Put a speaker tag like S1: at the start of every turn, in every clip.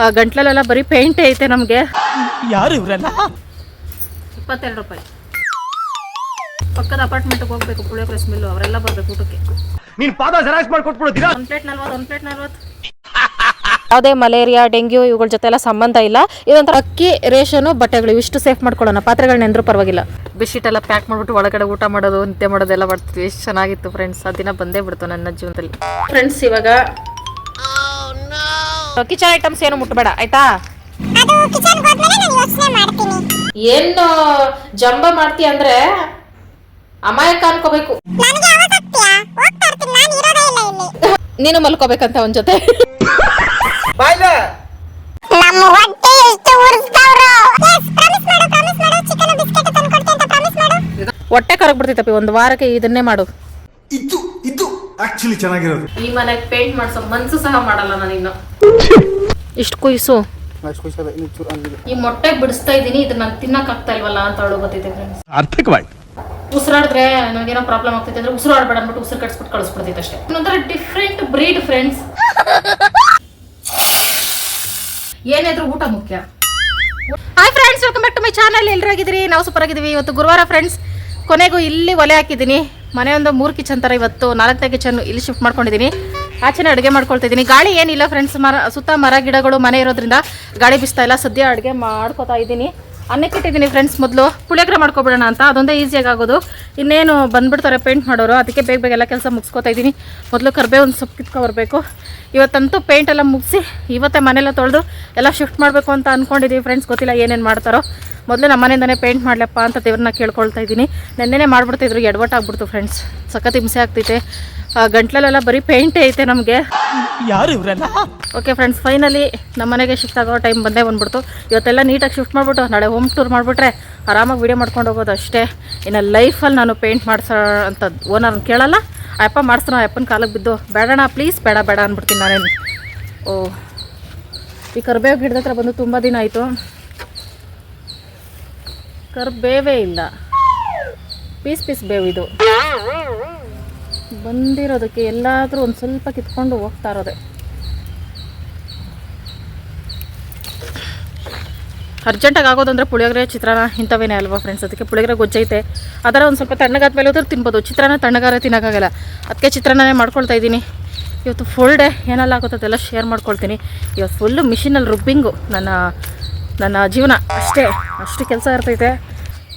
S1: ಆ, ಗಂಟ್ಲಲ್ಲೆಲ್ಲ ಬರೀ ಪೇಂಟ್ ಐತೆ ನಮಗೆ.
S2: ಯಾರು ಇವರೆಲ್ಲ?
S1: ಇಪ್ಪತ್ತೆರಡು ರೂಪಾಯಿ. ಪಕ್ಕದ ಅಪಾರ್ಟ್ಮೆಂಟ್ಗೆ ಹೋಗ್ಬೇಕು ಪುಳಿಯೋಗರೆ ಮಿಲ್ ಅವರೆಲ್ಲ ಬರ್ಬೇಕು ಊಟಕ್ಕೆ.
S3: ನೀನ್ ಪಾದ ಜೆರಾಕ್ಸ್ ಮಾಡ್ಕೊಟ್ಬಿಡು ದಿನ
S1: ಒಂದು ಪ್ಲೇಟ್ ನಲ್ವತ್ತು ಒಂದು ಪ್ಲೇಟ್ ನಲ್ವತ್ತು. ಯಾವುದೇ ಮಲೇರಿಯಾ ಡೆಂಗ್ಯೂ ಇವುಗಳ ಜೊತೆ ಎಲ್ಲ ಸಂಬಂಧ ಇಲ್ಲ. ಇದೊಂಥರ ಅಕ್ಕಿ ರೇಷನು ಬಟ್ಟೆಗಳು ಇವಿಷ್ಟು ಸೇಫ್ ಮಾಡ್ಕೊಳ್ಳೋಣ. ಪಾತ್ರೆಗಳನ್ನ ಎಂದ್ರೂ ಪರವಾಗಿಲ್ಲ. ಬೆಡ್ಶೀಟ್ ಎಲ್ಲ ಪ್ಯಾಕ್ ಮಾಡ್ಬಿಟ್ಟು ಒಳಗಡೆ ಊಟ ಮಾಡೋದು ನಿದ್ದೆ ಮಾಡೋದೆಲ್ಲ ಮಾಡ್ತೀವಿ ಎಷ್ಟು ಚೆನ್ನಾಗಿತ್ತು ಫ್ರೆಂಡ್ಸ್ ಆ ದಿನ ಬಂದೇ ಬಿಡ್ತು ನನ್ನ ಜೀವನದಲ್ಲಿ. ಫ್ರೆಂಡ್ಸ್ ಇವಾಗ ಕಿಚನ್ ಐಟಮ್ಸ್ ಏನು ಮುಟ್ಟಬೇಡ ಆಯ್ತಾ?
S4: ಅದು ಕಿಚನ್ ಹೋದ್ಮೇಲೆ ನಾನು ಯೋಚನೆ ಮಾಡ್ತೀನಿ.
S1: ಏನು ಜಂಬ ಮಾಡ್ತಿ ಅಂದ್ರೆ ಅಮಾಯಕ ಅನ್ಕೋಬೇಕು.
S4: ನಾನು ಇರೋದೇ ಇಲ್ಲ ಇಲ್ಲಿ.
S1: ನೀನು ಮಲ್ಕೋಬೇಕಂತ ಅವನ ಜೊತೆ.
S4: ನಮ್ಮ ಹೊಟ್ಟೆ ಎಷ್ಟು ಉರಿಸ್ತಾವ್ರು ಒಂದ್ ಮಾಡು ಪ್ರಾಮಿಸ್ ಮಾಡು. ಚಿಕನ್ ಬಿಸ್ಕೆಟ್ ತಂದು ಕೊಡ್ತೀನಿ ಅಂತ ಪ್ರಾಮಿಸ್ ಮಾಡು.
S1: ಹೊಟ್ಟೆ ಕರಗ್ ಬಿಡ್ತೈತಪ್ಪಿ ಒಂದು ವಾರಕ್ಕೆ ಇದನ್ನೇ ಮಾಡು.
S5: ಇದು ಇದು ಆಕ್ಚುಲಿ ಚೆನ್ನಾಗಿರೋದು.
S1: ಈ ಮನೆಗೆ ಪೇಂಟ್ ಮಾಡ್ಸೋ ಮನ್ಸು ಸಹ ಮಾಡಲ್ಲ ನಾನು ಇನ್ನು ಇಷ್ಟು ಕುಯ್ಸು. ಈ ಮೊಟ್ಟೆ ಬಿಡಿಸ್ತಾ ಇದೀನಿ ಇದನ್ನ ನಾನು ತಿನ್ನಕ್ ಆಗ್ತಾ ಇಲ್ವಲ್ಲ ಅಂತ ಅವಳು ಗೊತ್ತಿದೆ ಫ್ರೆಂಡ್ಸ್
S3: ಅರ್ಥಕವಾಯ್ತು.
S1: ಉಸಿರಾಡಿದ್ರೆ ನನಗೇನೋ ಪ್ರಾಬ್ಲಮ್ ಆಗ್ತೈತೆ ಅಂದ್ರೆ ಉಸಿರಾಡ್ಬೇಡ ಅಂದ್ಬಿಟ್ಟು ಉಸಿರು ಕಟ್ಸ್ಬಿಟ್ಟು ಕಳಿಸ್ಬಿಡ್ತೈತೆ ಅಷ್ಟೇ. ಒಂಥರ ಡಿಫ್ರೆಂಟ್ ಬ್ರೀಡ್ ಫ್ರೆಂಡ್ಸ್ ಏನಾದ್ರೂ ಊಟ ಮುಖ್ಯ? Hi friends welcome back to my channel ಎಲ್ಲರೂ ಆಗಿದ್ದೀರಿ ನಾವು ಸೂಪರ್ ಆಗಿದ್ದೀವಿ. ಇವತ್ತು ಗುರುವಾರ ಫ್ರೆಂಡ್ಸ್ ಕೊನೆಗೂ ಇಲ್ಲಿ ಒಲೆ ಹಾಕಿದ್ದೀನಿ. ಮನೆ ಒಂದು ಮೂರು ಕಿಚನ್ ಥರ ಇವತ್ತು ನಾಲ್ಕನೇ ಕಿಚನ್ ಇಲ್ಲಿ ಶಿಫ್ಟ್ ಮಾಡ್ಕೊಂಡಿದ್ದೀನಿ. ಆಚೆನೇ ಅಡುಗೆ ಮಾಡ್ಕೊಳ್ತಾ ಇದ್ದೀನಿ ಗಾಳಿ ಏನಿಲ್ಲ ಫ್ರೆಂಡ್ಸ್ ಮರ, ಸುತ್ತ ಮರ, ಗಿಡಗಳು, ಮನೆ ಇರೋದ್ರಿಂದ ಗಾಳಿ ಬಿಸ್ತಾ ಇಲ್ಲ. ಸದ್ಯ ಅಡುಗೆ ಮಾಡ್ಕೋತಾ ಇದ್ದೀನಿ ಅನ್ನಕ್ಕೆ ಇಟ್ಟಿದ್ದೀನಿ ಫ್ರೆಂಡ್ಸ್ ಮೊದಲು. ಪುಳಿಯೋಗರೆ ಮಾಡ್ಕೊಬಿಡೋಣ ಅಂತ. ಅದೊಂದೇ ಈಸಿಯಾಗಿ ಆಗೋದು ಇನ್ನೇನು ಬಂದ್ಬಿಡ್ತಾರೆ ಪೇಂಟ್ ಮಾಡೋರು. ಅದಕ್ಕೆ ಬೇಗ ಬೇಗ ಎಲ್ಲ ಕೆಲಸ ಮುಗಿಸ್ಕೊತಾ ಇದ್ದೀನಿ ಮೊದಲು ಕರ್ಬೇ ಒಂದು ಸೊಪ್ಪು ಕಿತ್ಕೊಬರ್ಬೇಕು ಇವತ್ತಂತೂ ಪೇಂಟ್ ಎಲ್ಲ ಮುಗಿಸಿ ಇವತ್ತೇ ಮನೆಲ್ಲ ತೊಳೆದು ಎಲ್ಲ ಶಿಫ್ಟ್ ಮಾಡಬೇಕು ಅಂತ ಅಂದ್ಕೊಂಡಿದ್ದೀವಿ ಫ್ರೆಂಡ್ಸ್ ಗೊತ್ತಿಲ್ಲ ಏನೇನು ಮಾಡ್ತಾರೋ. ಮೊದಲು ನಮ್ಮ ಮನೆಯಿಂದನೇ ಪೇಂಟ್ ಮಾಡಲಪ್ಪ ಅಂತ ದೇವ್ರನ್ನ ಕೇಳ್ಕೊಳ್ತಾ ಇದ್ದೀನಿ ನೆನ್ನೆನೇ ಮಾಡಿಬಿಡ್ತಿದ್ರು. ಎಡವಟ್ಟಾಗ್ಬಿಡ್ತು ಫ್ರೆಂಡ್ಸ್ ಸಖತ್ ಹಿಂಸೆ ಆಗ್ತೈತೆ. ಗಂಟ್ಲಲ್ಲೆಲ್ಲ ಬರೀ ಪೇಂಟೇ ಐತೆ ನಮಗೆ.
S2: ಯಾರು ಇವರೆಲ್ಲ?
S1: ಓಕೆ ಫ್ರೆಂಡ್ಸ್ ಫೈನಲಿ ನಮ್ಮ ಮನೆಗೆ ಶಿಫ್ಟ್ ಆಗೋ ಟೈಮ್ ಬಂದೇ ಬಂದ್ಬಿಡ್ತು. ಇವತ್ತೆಲ್ಲ ನೀಟಾಗಿ ಶಿಫ್ಟ್ ಮಾಡಿಬಿಟ್ಟು ನಾಳೆ ಹೋಮ್ ಟೂರ್ ಮಾಡಿಬಿಟ್ರೆ ಆರಾಮಾಗಿ ವೀಡಿಯೋ ಮಾಡ್ಕೊಂಡು ಹೋಗೋದು ಅಷ್ಟೇ. ಇನ್ನು ಲೈಫಲ್ಲಿ ನಾನು ಪೇಂಟ್ ಮಾಡಿಸೋ ಅಂತ ಓನರ್ನ ಕೇಳಲ್ಲ. ಅಪ್ಪ ಮಾಡಿಸ್ತಾನ ಅಪ್ಪನ ಕಾಲಕ್ಕೆ ಬಿದ್ದು. ಬೇಡಣ ಪ್ಲೀಸ್ ಬೇಡ ಬೇಡ ಅಂದ್ಬಿಡ್ತೀನಿ ನಾನೇನು. ಓ ಈ ಕರ್ಬೇವು ಗಿಡದ ಹತ್ರ ಬಂದು ತುಂಬ ದಿನ ಆಯಿತು. ಕರ್ಬೇವೇ ಇಲ್ಲ. ಪೀಸ್ ಪೀಸ್ ಬೇವು ಇದು. ಬಂದಿರೋದಕ್ಕೆ ಎಲ್ಲಾದರೂ ಒಂದು ಸ್ವಲ್ಪ ಕಿತ್ಕೊಂಡು ಹೋಗ್ತಾ ಇರೋದೆ. ಅರ್ಜೆಂಟಾಗಿ ಆಗೋದಂದ್ರೆ ಪುಳಿಯೋಗರೆ, ಚಿತ್ರಾನ್ನ ಇಂಥವೇನೇ ಅಲ್ವಾ ಫ್ರೆಂಡ್ಸ್ ಅದಕ್ಕೆ ಪುಳಿಯೋಗರೆ ಗೊಜ್ಜೈತೆ ಅದರ ಒಂದು ಸ್ವಲ್ಪ ತಣ್ಣಗಾದ ಮೇಲೆ ಹೋದ್ರೆ ತಿನ್ಬೋದು. ಚಿತ್ರಾನ್ನ ತಣ್ಣಗಾರ ತಿನ್ನೋಕ್ಕಾಗಲ್ಲ. ಅದಕ್ಕೆ ಚಿತ್ರಾನ್ನನೇ ಮಾಡ್ಕೊಳ್ತಾ ಇದ್ದೀನಿ. ಇವತ್ತು ಫುಲ್ ಡೇ ಏನೆಲ್ಲ ಆಗುತ್ತೆ ಅದೆಲ್ಲ ಶೇರ್ ಮಾಡ್ಕೊಳ್ತೀನಿ. ಇವತ್ತು ಫುಲ್ಲು ಮಿಷಿನಲ್ಲಿ ರುಬ್ಬಿಂಗು ನನ್ನ ನನ್ನ ಜೀವನ. ಅಷ್ಟೇ, ಅಷ್ಟು ಕೆಲಸ ಇರ್ತೈತೆ.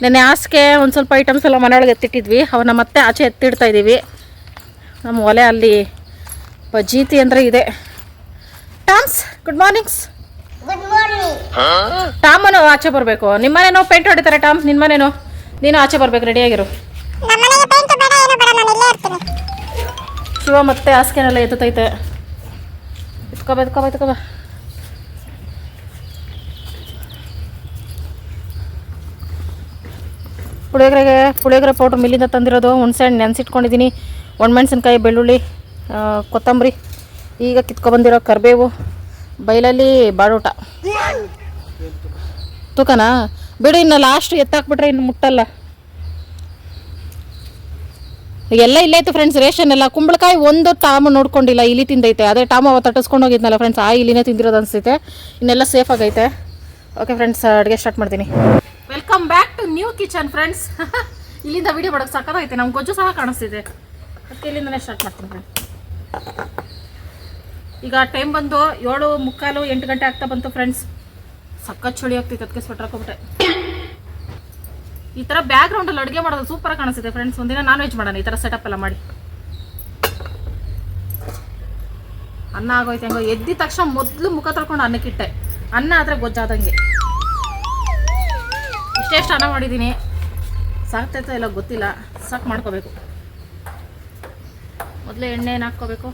S1: ನೆನ್ನೆ ಹಾಸಿಗೆ ಒಂದು ಸ್ವಲ್ಪ ಐಟಮ್ಸ್ ಎಲ್ಲ ಮನೆಯೊಳಗೆ ಎತ್ತಿಟ್ಟಿದ್ವಿ. ಅವನ್ನ ಮತ್ತೆ ಆಚೆ ಎತ್ತಿಡ್ತಾ ಇದ್ದೀವಿ ನಮ್ಮ ಒಲೆ ಅಲ್ಲಿ ಬಜೀತಿ ಅಂದರೆ ಇದೆ. ಟಾಮ್ಸ್ ಗುಡ್ ಮಾರ್ನಿಂಗ್ಸ್
S4: ಗುಡ್ ಮಾರ್ನಿಂಗ್
S1: ಟಾಮನು ಆಚೆ ಬರಬೇಕು. ನಿಮ್ಮ ಮನೇನೋ ಪೇಂಟ್ ಹೊಡಿತಾರೆ ಟಾಮ್ ನಿಮ್ಮ ಮನೇನೋ? ನೀನು ಆಚೆ ಬರ್ಬೇಕು ರೆಡಿಯಾಗಿರು
S4: ಆಗಿರು. ಮನೆಗೆ ಪೇಂಟ್ ಬೇಡ ಏನು ಬೇಡ ನಾನು ಇಲ್ಲೇ ಇರ್ತೀನಿ.
S1: ಶಿವ ಮತ್ತೆ ಹಾಸಿಗೆನೆಲ್ಲ ಎತ್ತೈತೆ ಎತ್ಕೊಬ ಎತ್ಕೊಬ ಎತ್ಕೊಬ. ಪುಳಿಯೋಗರೆಗೆ ಪುಳಿಯೋಗರೆ ಪೌಡ್ರ್ ಮಿಲ್ಲಿಂದ ತಂದಿರೋದು. ಹುಣಸೆಹಣ್ಣು ನೆನೆಸಿಟ್ಕೊಂಡಿದ್ದೀನಿ ಒಣಮೆಣ್ಸಿನ್ಕಾಯಿ ಬೆಳ್ಳುಳ್ಳಿ ಕೊತ್ತಂಬರಿ, ಈಗ ಕಿತ್ಕೊಬಂದಿರೋ ಕರಿಬೇವು, ಬೈಲಲ್ಲಿ ಬಾಡೋಟ. ತೂಕನಾ? ಬಿಡು, ಇನ್ನು ಲಾಸ್ಟ್ ಎತ್ತಾಕ್ಬಿಟ್ರೆ ಇನ್ನು ಮುಟ್ಟಲ್ಲ. ಎಲ್ಲ ಇಲ್ಲೇ ಫ್ರೆಂಡ್ಸ್ ರೇಷನ್ ಎಲ್ಲ. ಕುಂಬಳಕಾಯಿ ಒಂದು ಟಾಮ್ ನೋಡ್ಕೊಂಡಿಲ್ಲ, ಇಲ್ಲಿ ತಿಂದೈತೆ. ಅದೇ ಟಾಮ್ ಅವ ತಟ್ಟಿಸ್ಕೊಂಡು ಹೋಗಿದ್ನಲ್ಲ ಫ್ರೆಂಡ್ಸ್ ಆ ಇಲ್ಲಿನೇ ತಿಂದಿರೋದು ಅನಿಸ್ತೈತೆ. ಇನ್ನೆಲ್ಲ ಸೇಫ್ ಆಗೈತೆ. ಓಕೆ ಫ್ರೆಂಡ್ಸ್ ಅಡುಗೆ ಸ್ಟಾರ್ಟ್ ಮಾಡ್ತೀನಿ. Welcome back to new kitchen friends ಇಲ್ಲಿಂದ ವಿಡಿಯೋ ಮಾಡೋಕ್ಕೆ ಸಕ್ಕತ್ತಾಗೈತೆ ನಮ್ಮ ಗೊಜ್ಜು ಸಹ ಕಾಣಿಸ್ತಿದೆ. ಅದಕ್ಕೆ ಇಲ್ಲಿಂದನೇ ಸ್ಟಾರ್ಟ್ ಮಾಡ್ತೀನಿ ಈಗ ಟೈಮ್ ಬಂದು ಏಳು ಮುಕ್ಕಾಲು ಎಂಟು ಗಂಟೆ ಆಗ್ತಾ ಬಂತು ಫ್ರೆಂಡ್ಸ್ ಸಖತ್ ಚಳಿ ಆಗ್ತಿತ್ತು, ಅದಕ್ಕೆ ಸ್ವೆಟರ್ ಹಾಕೊಬಿಟ್ಟೆ ಈ ಥರ ಬ್ಯಾಕ್ ಗ್ರೌಂಡಲ್ಲಿ ಅಡುಗೆ ಮಾಡೋದು ಸೂಪರ್ ಕಾಣಿಸುತ್ತೆ ಫ್ರೆಂಡ್ಸ್ ಒಂದಿನ ನಾನ್ ವೆಜ್ ಮಾಡೋಣ, ಈ ಥರ ಸೆಟಪ್ ಎಲ್ಲ ಮಾಡಿ. ಅನ್ನ ಆಗೋಯ್ತು, ಹೆಂಗೋ ಎದ್ದಿದ ತಕ್ಷಣ ಮೊದಲು ಮುಖ ತೊಳ್ಕೊಂಡು ಅನ್ನಕ್ಕಿಟ್ಟೆ ಅನ್ನ ಆದರೆ ಗೊಜ್ಜಾದಂಗೆ. ಇಷ್ಟೆಷ್ಟು ಅನ್ನ ಮಾಡಿದ್ದೀನಿ. ಸಾಕ್ತೈತೋ ಇಲ್ಲ ಗೊತ್ತಿಲ್ಲ, ಸಾಕು ಮಾಡ್ಕೋಬೇಕು. ಮೊದಲು ಎಣ್ಣೆ ಏನು ಹಾಕ್ಕೋಬೇಕು.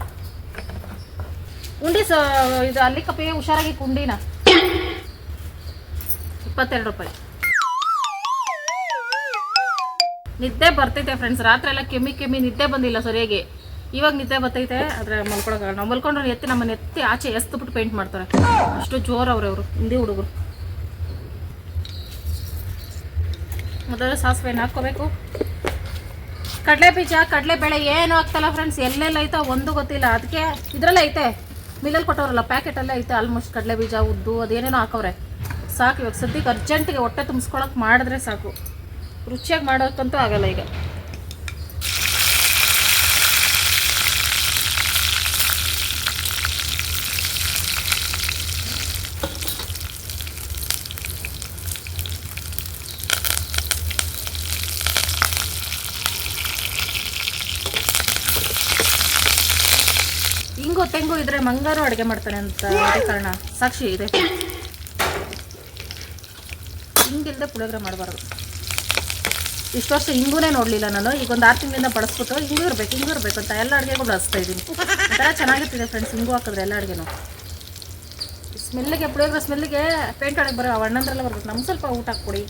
S1: ಉಂಡಿ ಸ, ಇದು ಅಲ್ಲಿ ಕಪ್ಪಿಗೆ ಹುಷಾರಾಗಿ ಕುಂಡಿನ. ಇಪ್ಪತ್ತೆರಡು ರೂಪಾಯಿ. ನಿದ್ದೆ ಬರ್ತೈತೆ ಫ್ರೆಂಡ್ಸ್ ರಾತ್ರಿ ಎಲ್ಲ ಕೆಮ್ಮಿ ಕೆಮ್ಮಿ ನಿದ್ದೆ ಬಂದಿಲ್ಲ ಸರಿಯಾಗಿ. ಇವಾಗ ನಿದ್ದೆ ಬರ್ತೈತೆ, ಆದರೆ ಮಲ್ಕೊಳಕ್ಕಾಗಲ್ಲ. ನಾವು ಮಲ್ಕೊಂಡ್ರೆ ಎತ್ತಿ ನಮ್ಮನ್ನು ಎತ್ತಿ ಆಚೆ ಎಸ್ತ್ಬಿಟ್ಟು ಪೇಂಟ್ ಮಾಡ್ತಾರೆ. ಅಷ್ಟು ಜೋರು ಅವ್ರೆ ಅವರು ಹಿಂದಿ ಹುಡುಗರು. ಮೊದಲು ಸಾಸಿವೆನ ಹಾಕ್ಕೋಬೇಕು. ಕಡಲೆ ಬೀಜ ಕಡಲೆ ಬೇಳೆ ಏನು ಆಗ್ತಲ್ಲ ಫ್ರೆಂಡ್ಸ್ ಎಲ್ಲೆಲ್ಲ ಐತೋ ಒಂದು ಗೊತ್ತಿಲ್ಲ. ಅದಕ್ಕೆ ಇದ್ರಲ್ಲಿ ಐತೆ. ಮಿಲ್ಲಲ್ಲಿ ಕೊಟ್ಟವ್ರಲ್ಲ, ಪ್ಯಾಕೆಟಲ್ಲೇ ಐತೆ. ಆಲ್ಮೋಸ್ಟ್ ಕಡಲೆ ಬೀಜ ಉದ್ದು, ಅದೇನೇನೋ ಹಾಕವ್ರೆ. ಸಾಕು ಇವಾಗ. ಸದ್ಯಕ್ಕೆ ಅರ್ಜೆಂಟಿಗೆ ಹೊಟ್ಟೆ ತುಂಬಿಸ್ಕೊಳಕ್ಕೆ ಮಾಡಿದ್ರೆ ಸಾಕು. ರುಚಿಯಾಗಿ ಮಾಡೋಕ್ಕಂತೂ ಆಗಲ್ಲ ಈಗ. ಹಿಂಗು ತೆಂಗು ಇದ್ರೆ ಮಂಗಾರು ಅಡುಗೆ ಮಾಡ್ತಾನೆ ಅಂತ ಕಾರಣ ಸಾಕ್ಷಿ ಇದೆ. ಹಿಂಗಿಲ್ದೆ ಪುಳಿಯೋಗರೆ ಮಾಡಬಾರ್ದು. ಇಷ್ಟು ವರ್ಷ ಹಿಂಗೂನೇ ನೋಡಲಿಲ್ಲ ನಾನು. ಈಗ ಒಂದು ಆರು ತಿಂಗಳಿಂದ ಬಳಸ್ಬಿಟ್ಟು ಹಿಂಗೂ ಇರಬೇಕು ಹಿಂಗೂ ಇರಬೇಕು ಅಂತ ಎಲ್ಲ ಅಡುಗೆಗಳು ಬಳಸ್ತಾ ಇದ್ದೀನಿ ಒಂಥರ ಚೆನ್ನಾಗಿರ್ತಿದೆ ಫ್ರೆಂಡ್ಸ್ ಹಿಂಗೂ ಹಾಕಿದ್ರೆ ಎಲ್ಲ ಅಡುಗೆನೂ. ಸ್ಮೆಲ್ಲಿಗೆ ಪುಳಿಯೋಗ್ರೆ ಸ್ಮೆಲ್ಲಿಗೆ ಪೇಂಟ್ ಒಳಗೆ ಬರೋ ಅಣ್ಣಂದ್ರೆಲ್ಲ ಬರ್ಬೇಕು. ನಮ್ಗೆ ಸ್ವಲ್ಪ ಊಟ ಹಾಕ್ಕೊಡಿ.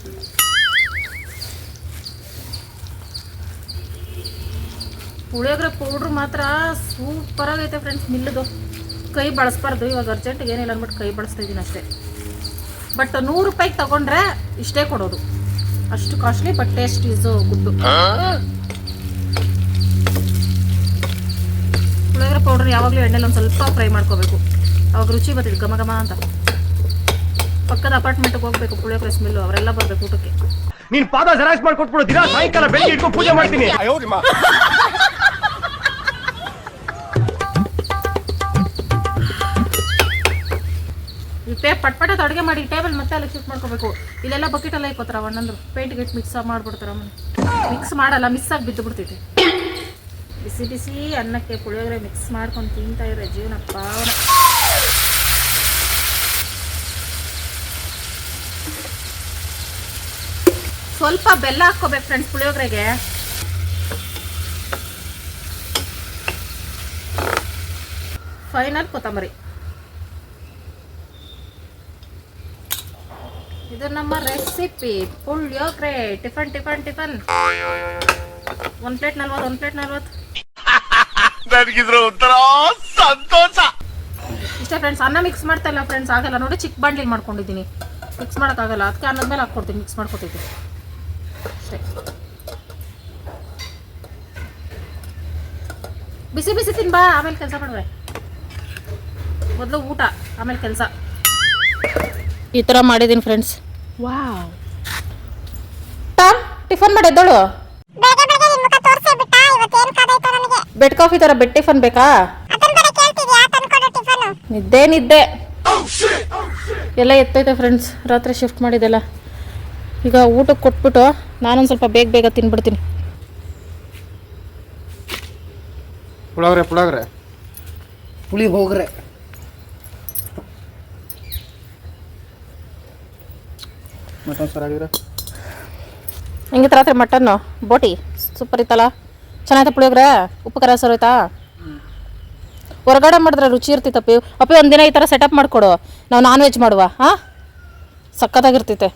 S1: ಪುಳಿಯೋಗರೆ ಪೌಡ್ರ್ ಮಾತ್ರ ಸೂಪರ್ ಆಗೈತೆ ಫ್ರೆಂಡ್ಸ್ ಮಿಲ್ಲದು ಕೈ ಬಳಸ್ಬಾರ್ದು ಇವಾಗ ಅರ್ಜೆಂಟಿಗೆ ಏನಿಲ್ಲ ಅಂದ್ಬಿಟ್ಟು ಕೈ ಬಳಸ್ತಾ ಇದ್ದೀನಿ ಅಷ್ಟೇ. ಬಟ್ ನೂರು ರೂಪಾಯಿಗೆ ತಗೊಂಡ್ರೆ ಇಷ್ಟೇ ಕೊಡೋದು. ಅಷ್ಟು costly but taste is good puliyogare powder ಯಾವಾಗಲೂ ಎಣ್ಣೆಲಿ ಒಂದು ಸ್ವಲ್ಪ ಫ್ರೈ ಮಾಡ್ಕೋಬೇಕು. ಅವಾಗ ರುಚಿ ಬರ್ತಿದೆ ಘಮ ಘಮ ಅಂತ. ಪಕ್ಕದ ಅಪಾರ್ಟ್ಮೆಂಟ್ಗೆ ಹೋಗ್ಬೇಕು ಪುಳಿಯೋಗರೆ ಸ್ಮೆಲ್ಲು ಅವರೆಲ್ಲ ಬರಬೇಕು ಊಟಕ್ಕೆ.
S3: ನೀನು ಪಾದ ಜೆರಾಕ್ಸ್ ಮಾಡ್ಕೊಟ್ಬಿಡು ದಿನ ಸಾಯಂಕಾಲ ಬೆಳಿಗ್ಗೆ ಇಟ್ಕೊಂಡು ಪೂಜೆ ಮಾಡ್ತೀನಿ.
S1: ಈ ಪಟ್ಪಟ ಪಟ್ ಪಟ್ ಅಡುಗೆ ಮಾಡಿ ಟೇಬಲ್ ಮತ್ತೆ ಅಲ್ಲಿ ಶಿಫ್ಟ್ ಮಾಡ್ಕೋಬೇಕು. ಇಲ್ಲೆಲ್ಲ ಬಕೆಟ್ ಎಲ್ಲ ಇಕ್ಕೋತಾರ ಒಂದೊಂದು ಪೇಂಟ್ ಗಿಟ್ ಮಿಕ್ಸ್ ಮಾಡ್ಬಿಡ್ತಾರ ಮಿಕ್ಸ್ ಮಾಡಲ್ಲ ಮಿಸ್ ಆಗಿ ಬಿದ್ದು ಬಿಡ್ತೈತಿ. ಬಿಸಿ ಬಿಸಿ ಅನ್ನಕ್ಕೆ ಪುಳಿಯೋಗರೆ ಮಿಕ್ಸ್ ಮಾಡ್ಕೊಂಡು ತಿಂತಾ ಇದ್ರೆ ಜೀವನಪ್ಪ ಸ್ವಲ್ಪ ಬೆಲ್ಲ ಹಾಕ್ಕೋಬೇಕು ಫ್ರೆಂಡ್ಸ್ ಪುಳಿಯೋಗರೆಗೆ. ಫೈನಲ್ ಕೊತ್ತಂಬರಿ. ಇದು ನಮ್ಮ recipe puliyogare tiffin tiffin tiffin ಒಂದ್ ಪ್ಲೇಟ್ ನಲ್ವತ್ತು ಒಂದ್ ಪ್ಲೇಟ್ ನಲ್ವತ್ತು.
S3: ನನಗಿದ್ರ ಒಂಥರ ಸಂತೋಷ.
S1: ಇಷ್ಟೇ ಫ್ರೆಂಡ್ಸ್ ಅನ್ನ ಮಿಕ್ಸ್ ಮಾಡ್ತಾ ಇಲ್ಲ ಫ್ರೆಂಡ್ಸ್ ಆಗಲ್ಲ. ನೋಡಿ ಚಿಕ್ಕ ಬಾಂಡ್ಲಿ ಮಾಡ್ಕೊಂಡಿದ್ದೀನಿ. ಮಿಕ್ಸ್ ಮಾಡೋಕ್ಕಾಗಲ್ಲ ಅದಕ್ಕೆ ಅನ್ನದ ಮೇಲೆ ಹಾಕ್ಕೊಡ್ತೀನಿ ಮಿಕ್ಸ್ ಮಾಡ್ಕೊತೀನಿ ಅಷ್ಟೇ. ಬಿಸಿ ಬಿಸಿ ತಿನ್ಬಾ ಆಮೇಲೆ ಕೆಲಸ ಮಾಡುವೆ. ಮೊದಲು ಊಟ ಆಮೇಲೆ ಕೆಲಸ. ಈ ಥರ ಮಾಡಿದ್ದೀನಿ ಫ್ರೆಂಡ್ಸ್ ವಾವ್. ಟಾಮ್ ಟಿಫನ್ ಮಾಡಿ ಎದ್ದೋಳು. ಬೆಡ್ ಕಾಫಿ ತರ ಬೆಡ್ ಟಿಫನ್ ಬೇಕಾ? ನಿದ್ದೆ ನಿದ್ದೆ. ಎಲ್ಲ ಎತ್ತೈತೆ ಫ್ರೆಂಡ್ಸ್ ರಾತ್ರಿ ಶಿಫ್ಟ್ ಮಾಡಿದೆಲ್ಲ ಈಗ ಊಟಕ್ಕೆ ಕೊಟ್ಬಿಟ್ಟು ನಾನೊಂದು ಸ್ವಲ್ಪ ಬೇಗ ಬೇಗ ತಿನ್ಬಿಡ್ತೀನಿ.
S6: ಪುಳಾವ್ರೆ ಪುಳಾವ್ರೆ
S7: ಪುಳಿ ಹೋಗ್ರೆ.
S6: ಮತ್ತೊಂದು ಸರ್ ಆಗಿದ್ರೆ?
S1: ರಾತ್ರಿ ಮಟನ್ನು? ಬೋಟಿ? ಸೂಪರ್ ಇತ್ತಲ್ಲ? ಚೆನ್ನಾಯ್ತಾ ಪುಳಿಯೋಗ್ರೆ? ಉಪ್ಪು ಖಾರ ಸರ್ ಹೋಯ್ತಾ? ಹೊರಗಡೆ ಮಾಡಿದ್ರೆ ರುಚಿ ಇರ್ತಿತ್ತಪ್ಪ ಅಪ್ಪಿ. ಒಂದಿನ ಈ ಥರ ಸೆಟಪ್ ಮಾಡಿಕೊಡು. ನಾವು ನಾನ್ ವೆಜ್ ಮಾಡುವ, ಹಾಂ? ಸಕ್ಕತ್ತಾಗಿರ್ತೈತೆ